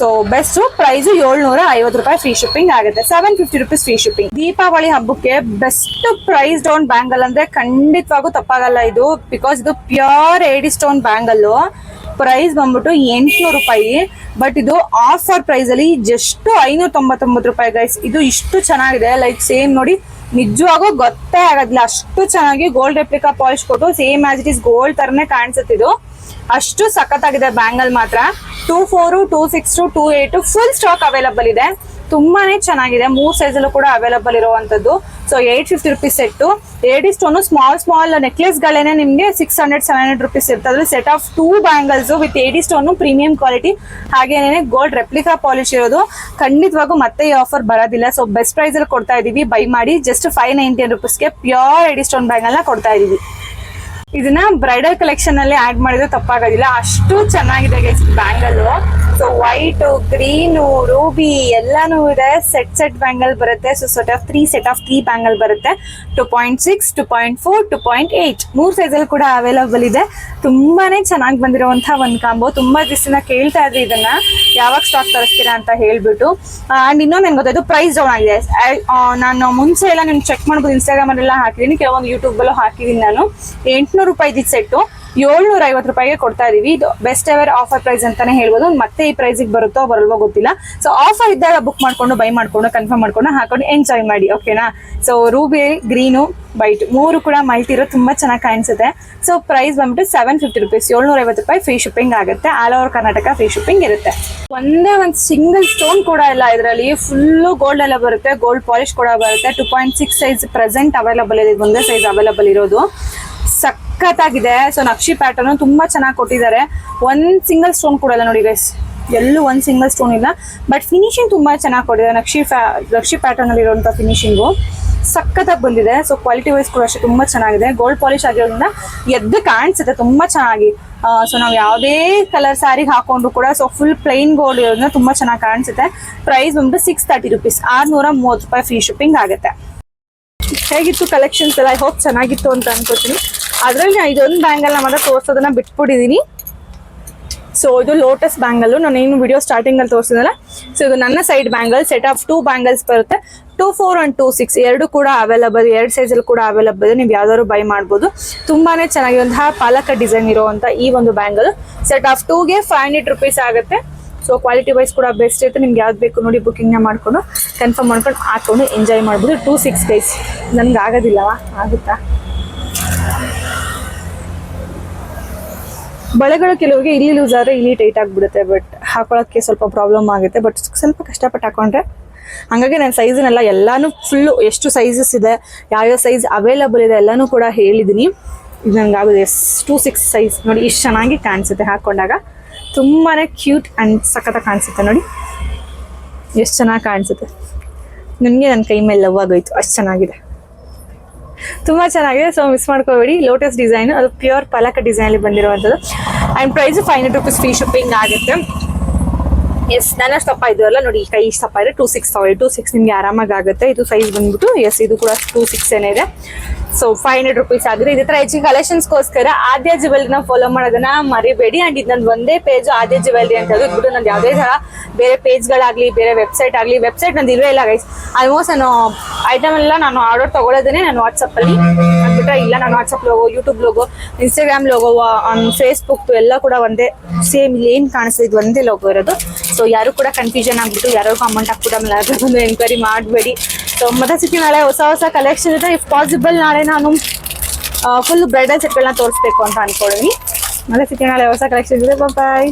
[SPEAKER 1] ಸೊ ಬೆಸ್ಟ್ ಪ್ರೈಸ್ ಏಳ್ನೂರ ಐವತ್ತು ರೂಪಾಯಿ ಫ್ರೀ ಶಿಪ್ಪಿಂಗ್ ಆಗುತ್ತೆ. Seven fifty rupees free shipping Deepavali ಹಬ್ಬಕ್ಕೆ ಬೆಸ್ಟ್ ಪ್ರೈಸ್ ಡೌನ್ ಬ್ಯಾಂಗಲ್ ಅಂದ್ರೆ ಖಂಡಿತವಾಗೂ ತಪ್ಪಾಗಲ್ಲ ಇದು ಬಿಕಾಸ್ ಇದು pure AD stone bangle price ಬಂದ್ಬಿಟ್ಟು ಎಂಟುನೂರು ರೂಪಾಯಿ ಬಟ್ ಇದು ಆಫರ್ ಪ್ರೈಸ್ ಅಲ್ಲಿ ಜಸ್ಟ್ ಐನೂರ ತೊಂಬತ್ತೊಂಬತ್ತು ರೂಪಾಯಿ ಗೈಸ್ ಇದು ಇಷ್ಟು ಚೆನ್ನಾಗಿದೆ. ಲೈಕ್ ಸೇಮ್ ನೋಡಿ, ನಿಜವಾಗೂ ಗೊತ್ತೇ ಆಗೋದಿಲ್ಲ. ಅಷ್ಟು ಚೆನ್ನಾಗಿ ಗೋಲ್ಡ್ ರೆಪ್ಲಿಕಾ ಪಾಲಿಶ್ ಕೊಟ್ಟು same as it is gold ತರನೇ ಕಾಣಿಸುತ್ತಿದ್ದು ಅಷ್ಟು ಸಖತ್ತಾಗಿದೆ ಬ್ಯಾಂಗಲ್ ಮಾತ್ರ. Two four two six two two eight full stock available ಇದೆ. ತುಂಬಾನೇ ಚೆನ್ನಾಗಿದೆ. ಮೂರ್ ಸೈಜ್ ಕೂಡ ಅವೈಲಬಲ್ ಇರುವಂತದ್ದು. So eight fifty rupees set AD stone small small necklace ಗಳೇನೆ ನಿಮ್ಗೆ six hundred seven hundred rupees ಇರ್ತದೆ set of two bangles with AD stone premium quality ಹಾಗೇನೆ ಗೋಲ್ಡ್ ರೆಪ್ಲಿಕಾ ಪಾಲಿಶ್ ಇರೋದು. ಖಂಡಿತವಾಗೂ ಮತ್ತೆ ಈ ಆಫರ್ ಬರೋದಿಲ್ಲ. ಸೊ ಬೆಸ್ಟ್ ಪ್ರೈಸ್ ಅಲ್ಲಿ ಕೊಡ್ತಾ ಇದೀವಿ. ಬೈ ಮಾಡಿ ಜಸ್ಟ್ ಫೈವ್ ನೈಂಟಿ ರುಪೀಸ್ಗೆ ಪ್ಯೂರ್ ಏಡಿ ಸ್ಟೋನ್ ಬ್ಯಾಂಗಲ್ನ ಕೊಡ್ತಾ ಇದೀವಿ. ಇದನ್ನ ಬ್ರೈಡಲ್ ಕಲೆಕ್ಷನ್ ಅಲ್ಲಿ ಆಡ್ ಮಾಡಿದ್ರೆ ತಪ್ಪಾಗೋದಿಲ್ಲ. ಅಷ್ಟು ಚೆನ್ನಾಗಿದೆ bangle so white green ruby ಎಲ್ಲಾನು ಇದೆ. ಸೆಟ್ ಸೆಟ್ ಬ್ಯಾಂಗಲ್ ಬರುತ್ತೆ. So set of three set of three bangle ಬರುತ್ತೆ. Two point six two point four two point eight ಮೂರು ಸೈಜಲ್ಲಿ ಕೂಡ ಅವೈಲಬಲ್ ಇದೆ. ತುಂಬಾನೇ ಚೆನ್ನಾಗಿ ಬಂದಿರುವಂತಹ ಒಂದು ಕಾಂಬೋ ತುಂಬಾ ದಿವಸನ ಕೇಳ್ತಾ ಇದ್ರಿ ಇದನ್ನ. ಯಾವಾಗ ಸ್ಟಾಕ್ ತರಿಸ್ತೀರಾ ಅಂತ ಹೇಳ್ಬಿಟ್ಟು. ಅಂಡ್ ಇನ್ನೊಂದು ನನ್ಗೆ ಗೊತ್ತಾಯ್ತು ಪ್ರೈಸ್ ಡೌನ್ ಆಗಿದೆ. ನಾನು ಮುಂಚೆ ಎಲ್ಲ ನಿಮ್ಗೆ ಚೆಕ್ ಮಾಡ್ಬೋದು ಇನ್ಸ್ಟಾಗ್ರಾಮ್ ಎಲ್ಲ ಹಾಕಿದೀನಿ ಕೆಲವೊಂದು ಯೂಟ್ಯೂಬಲ್ಲೂ ಹಾಕಿದೀನಿ ನಾನು. ಎಂಟ್ನೂರು ರೂಪಾಯಿ ಸೆಟ್ಟು ಏಳ್ನೂರ ಐವತ್ತು ರೂಪಾಯಿಗೆ ಕೊಡ್ತಾ ಇದೀವಿ. ಇದು ಬೆಸ್ಟ್ ಎವರ್ ಆಫರ್ ಪ್ರೈಸ್ ಅಂತಾನೆ ಹೇಳ್ಬೋದು. ಮತ್ತೆ ಈ ಪ್ರೈಸಿಗೆ ಬರುತ್ತೋ ಬರಲ್ವೋ ಗೊತ್ತಿಲ್ಲ. ಸೊ ಆಫರ್ ಇದ್ದಾಗ ಬುಕ್ ಮಾಡ್ಕೊಂಡು ಬೈ ಮಾಡ್ಕೊಂಡು ಕನ್ಫರ್ಮ್ ಮಾಡ್ಕೊಂಡು, ಹಾಕೊಂಡು ಎಂಜಾಯ್ ಮಾಡಿ ಓಕೆನಾ ಸೊ ರೂಬಿ ಗ್ರೀನು ವೈಟ್ ಮೂರು ಕೂಡ ಮಲ್ಟಿ ಇರೋ ತುಂಬಾ ಚೆನ್ನಾಗಿ ಕಾಣಿಸುತ್ತೆ. ಸೊ ಪ್ರೈಸ್ ಬಂದ್ಬಿಟ್ಟು ಸೆವೆನ್ ಫಿಫ್ಟಿ ರುಪೀಸ್ ಏಳ್ನೂರ ಐವತ್ತು ರೂಪಾಯಿ ಫ್ರೀ ಶಿಪ್ಪಿಂಗ್ ಆಗುತ್ತೆ. All over Karnataka free shipping ಇರುತ್ತೆ. ಒಂದೇ ಒಂದು ಸಿಂಗಲ್ ಸ್ಟೋನ್ ಕೂಡ ಇಲ್ಲ ಇದರಲ್ಲಿ. ಫುಲ್ಲು ಗೋಲ್ಡ್ ಎಲ್ಲ ಬರುತ್ತೆ. ಗೋಲ್ಡ್ ಪಾಲಿಶ್ ಕೂಡ ಬರುತ್ತೆ. Two point six size present available ಇದೆ. ಒಂದೇ ಸೈಜ್ ಅವೈಲಬಲ್ ಇರೋದು. ಸಖತ್ತಾಗಿದೆ ಸೊ ನಕ್ಷಿ ಪ್ಯಾಟರ್ನ್ ತುಂಬಾ ಚೆನ್ನಾಗಿ ಕೊಟ್ಟಿದ್ದಾರೆ. ಒಂದ್ ಸಿಂಗಲ್ ಸ್ಟೋನ್ ಕೂಡ ನೋಡಿ ಗೈಸ್ ಎಲ್ಲೂ ಒಂದ್ ಸಿಂಗಲ್ ಸ್ಟೋನ್ ಇಲ್ಲ. ಬಟ್ ಫಿನಿಶಿಂಗ್ ತುಂಬಾ ಚೆನ್ನಾಗಿ ಕೊಟ್ಟಿದ್ದಾರೆ. ನಕ್ಷಿ ನಕ್ಷಿ ಪ್ಯಾಟರ್ನ್ ಅಲ್ಲಿ ಇರುವಂತ ಫಿನಿಶಿಂಗು ಸಖತ್ತಾಗಿ ಬಂದಿದೆ. ಸೊ ಕ್ವಾಲಿಟಿ ವೈಸ್ ಕೂಡ ಅಷ್ಟೇ ತುಂಬಾ ಚೆನ್ನಾಗಿದೆ. ಗೋಲ್ಡ್ ಪಾಲಿಶ್ ಆಗಿರೋದ್ರಿಂದ ಎದ್ದು ಕಾಣಿಸುತ್ತೆ ತುಂಬಾ ಚೆನ್ನಾಗಿ. ಸೊ ನಾವು ಯಾವುದೇ ಕಲರ್ ಸ್ಯಾರಿಗೆ ಹಾಕೊಂಡ್ರು ಕೂಡ ಸೊ ಫುಲ್ ಪ್ಲೈನ್ ಗೋಲ್ಡ್ ಇರೋದ್ರಿಂದ ತುಂಬಾ ಚೆನ್ನಾಗಿ ಕಾಣಿಸುತ್ತೆ. ಪ್ರೈಸ್ ಬಂದ್ಬಿಟ್ಟು ಸಿಕ್ಸ್ ತರ್ಟಿ ರುಪೀಸ್ ಆರ್ನೂರ ಮೂವತ್ತು ರೂಪಾಯಿ ಫ್ರೀ ಶಿಪ್ಪಿಂಗ್ ಆಗುತ್ತೆ. ಹೇಗಿತ್ತು ಕಲೆಕ್ಷನ್ಸ್ ಎಲ್ಲ? ಐ ಹೋಪ್ ಚೆನ್ನಾಗಿತ್ತು ಅಂತ ಅನ್ಕೋತೀನಿ ಅದರಲ್ಲಿ ಇದೊಂದು ಬ್ಯಾಂಗಲ್ ಮಾತ್ರ ತೋರಿಸೋದನ್ನ ಬಿಟ್ಬಿಟ್ಟಿದ್ದೀನಿ ಸೊ ಇದು ಲೋಟಸ್ ಬ್ಯಾಂಗಲ್ ನಾನು ಏನು ವಿಡಿಯೋ ಸ್ಟಾರ್ಟಿಂಗ್ ಅಲ್ಲಿ ತೋರಿಸಿದಲ್ಲ. ಸೊ ಇದು ನನ್ನ side bangle set of two bangles ಬರುತ್ತೆ. Two four and two six ಎರಡು ಕೂಡ ಅವೈಲಬಲ್ ಎರಡು ಸೈಜಲ್ಲಿ ಕೂಡ ಅವೈಲಬಲ್ ಇದೆ ನೀವು ಯಾವ್ದಾದ್ರು ಬೈ ಮಾಡ್ಬೋದು. ತುಂಬಾನೇ ಚೆನ್ನಾಗಿರುವಂತಹ ಪಾಲಕ ಡಿಸೈನ್ ಇರುವಂತಹ ಈ ಒಂದು ಬ್ಯಾಂಗಲ್ ಸೆಟ್ ಆಫ್ ಟೂಗೆ ಫೈವ್ ಹಂಡ್ರೆಡ್ ರುಪೀಸ್ ಆಗುತ್ತೆ. ಸೊ ಕ್ವಾಲಿಟಿ ವೈಸ್ ಕೂಡ ಬೆಸ್ಟ್ ಇರುತ್ತೆ. ನಿಮ್ಗೆ ಯಾವ್ದು ಬೇಕು ನೋಡಿ ಬುಕಿಂಗ್ನ ಮಾಡ್ಕೊಂಡು ಕನ್ಫರ್ಮ್ ಮಾಡ್ಕೊಂಡು ಹಾಕೊಂಡು ಎಂಜಾಯ್ ಮಾಡ್ಬೋದು. ಟೂ ಸಿಕ್ಸ್ ಡೇಸ್ ನನ್ಗೆ ಆಗೋದಿಲ್ಲವಾ? ಆಗುತ್ತಾ? ಬಳೆಗಳು ಕೆಲವರಿಗೆ ಇಲ್ಲಿ ಲೂಸ್ ಆದರೆ ಇಲ್ಲಿ ಟೈಟ್ ಆಗಿಬಿಡುತ್ತೆ ಬಟ್ ಹಾಕೊಳ್ಳೋಕ್ಕೆ ಸ್ವಲ್ಪ ಪ್ರಾಬ್ಲಮ್ ಆಗುತ್ತೆ. ಬಟ್ ಸ್ವಲ್ಪ ಕಷ್ಟಪಟ್ಟು ಹಾಕೊಂಡ್ರೆ, ಹಾಗಾಗಿ ನಾನು ಸೈಜನ್ನೆಲ್ಲ ಎಲ್ಲಾನು ಫುಲ್ಲು ಎಷ್ಟು ಸೈಜಸ್ ಇದೆ ಯಾವ್ಯಾವ ಸೈಜ್ ಅವೈಲಬಲ್ ಇದೆ ಎಲ್ಲನೂ ಕೂಡ ಹೇಳಿದ್ದೀನಿ ಇದು ನನಗೆ ಆಗೋದು ಎಸ್ ಟೂ ಸಿಕ್ಸ್ ಸೈಜ್ ನೋಡಿ, ಇಷ್ಟು ಚೆನ್ನಾಗಿ ಕಾಣಿಸುತ್ತೆ ಹಾಕೊಂಡಾಗ. ತುಂಬಾ ಕ್ಯೂಟ್ ಆ್ಯಂಡ್ ಸಖತ್ತಾಗಿ ಕಾಣಿಸುತ್ತೆ ನೋಡಿ. ಎಷ್ಟು ಚೆನ್ನಾಗಿ ಕಾಣಿಸುತ್ತೆ. ನನಗೆ ನನ್ನ ಕೈ ಮೇಲೆ ಲವ್ ಆಗೋಯ್ತು, ಅಷ್ಟು ಚೆನ್ನಾಗಿದೆ. ತುಂಬಾ ಚೆನ್ನಾಗಿದೆ. ಸೊ ಮಿಸ್ ಮಾಡ್ಕೋಬೇಡಿ. ಲೋಟಸ್ ಡಿಸೈನ್ ಅದು ಪ್ಯೂರ್ ಪಲಕ ಡಿಸೈನ್ ಅಲ್ಲಿ ಬಂದಿರುವಂಥದ್ದು. And price five hundred rupees free shipping ಆಗುತ್ತೆ. ಎಸ್ ನನ್ನ ದಪ್ಪ ಇದೆಯಲ್ಲ ನೋಡಿ, ಈ ಕೈ ದಪ್ಪ ಇದೆ ಟೂ ಸಿಕ್ಸ್ ತಗೊಳ್ಳಿ ಟೂ ಸಿಕ್ಸ್ ನಿಮಗೆ ಆರಾಮಾಗಿ ಆಗುತ್ತೆ. ಇದು ಸೈಜ್ ಬಂದ್ಬಿಟ್ಟು ಎಸ್ ಇದು ಕೂಡ ಟೂ ಸಿಕ್ಸ್ ಏನಿದೆ ಸೊ ಫೈವ್ ಹಂಡ್ರೆಡ್ ರುಪೀಸ್ ಆಗಿದೆ. ಇದೇ ಥರ ಹೆಚ್ಚಿಗೆ ಕಲೆಕ್ಷನ್ಸ್ಗೋಸ್ಕರ ಆದ್ಯ ಜ್ಯುವೆಲ್ರಿನ ಫಾಲೋ ಮಾಡೋದನ್ನ ಮರಿಬೇಡಿ. ಅಂಡ್ ಇದು ನಂದು ಒಂದೇ ಪೇಜ್ ಆದ್ಯ ಜ್ಯುವೆಲ್ರಿ ಅಂತ ಹೇಳಿ ಬಿಟ್ಟು ನಂದು ಯಾವುದೇ ಥರ ಬೇರೆ ಪೇಜ್ಗಳಾಗಲಿ ಬೇರೆ ವೆಬ್ಸೈಟ್ ಆಗಲಿ ವೆಬ್ಸೈಟ್ ನಂದು ಇಲ್ವೇ ಇಲ್ಲ ಗೈಸ್ ಆಲ್ಮೋಸ್ಟ್ ನಾನು ಐಟಮ್ ಎಲ್ಲ ನಾನು ಆರ್ಡರ್ ತೊಗೊಳೋದೇ ನಾನು ವಾಟ್ಸಪ್ಪಲ್ಲಿ ಇಲ್ಲ. ನಾನು WhatsApp logo YouTube logo Instagram logo Facebook ಎಲ್ಲ ಕೂಡ ಒಂದೇ ಸೇಮ್ ಇಲ್ಲಿ ಏನು ಕಾಣಿಸ್ತದೆ ಒಂದೇ ಲೋಗೋ ಇರೋದು. ಸೊ ಯಾರು ಕೂಡ ಕನ್ಫ್ಯೂಷನ್ ಆಗ್ಬಿಟ್ಟು ಯಾರೋ ಕಾಮೆಂಟ್ ಹಾಕ್ಬಿಟ್ಟು ಅದ್ರ ಬಂದು ಎನ್ಕ್ವೈರಿ ಮಾಡಬೇಡಿ. ಸೊ ಮತ್ತೆ ಸಿಕ್ಕಿ ನಾಳೆ ಹೊಸ ಹೊಸ ಕಲೆಕ್ಷನ್ ಇದೆ. ಇಫ್ ಪಾಸಿಬಲ್ ನಾಳೆ ನಾನು ಫುಲ್ ಬ್ರೈಡಲ್ ಸೆಟ್ಗಳನ್ನ ತೋರಿಸ್ಬೇಕು ಅಂತ ಅನ್ಕೊಂಡಿದ್ದೀನಿ ಮತ್ತೆ ಸಿಕ್ಕಿ ನಾಳೆ ಹೊಸ ಕಲೆಕ್ಷನ್ ಇದೆ. ಬಾಯ್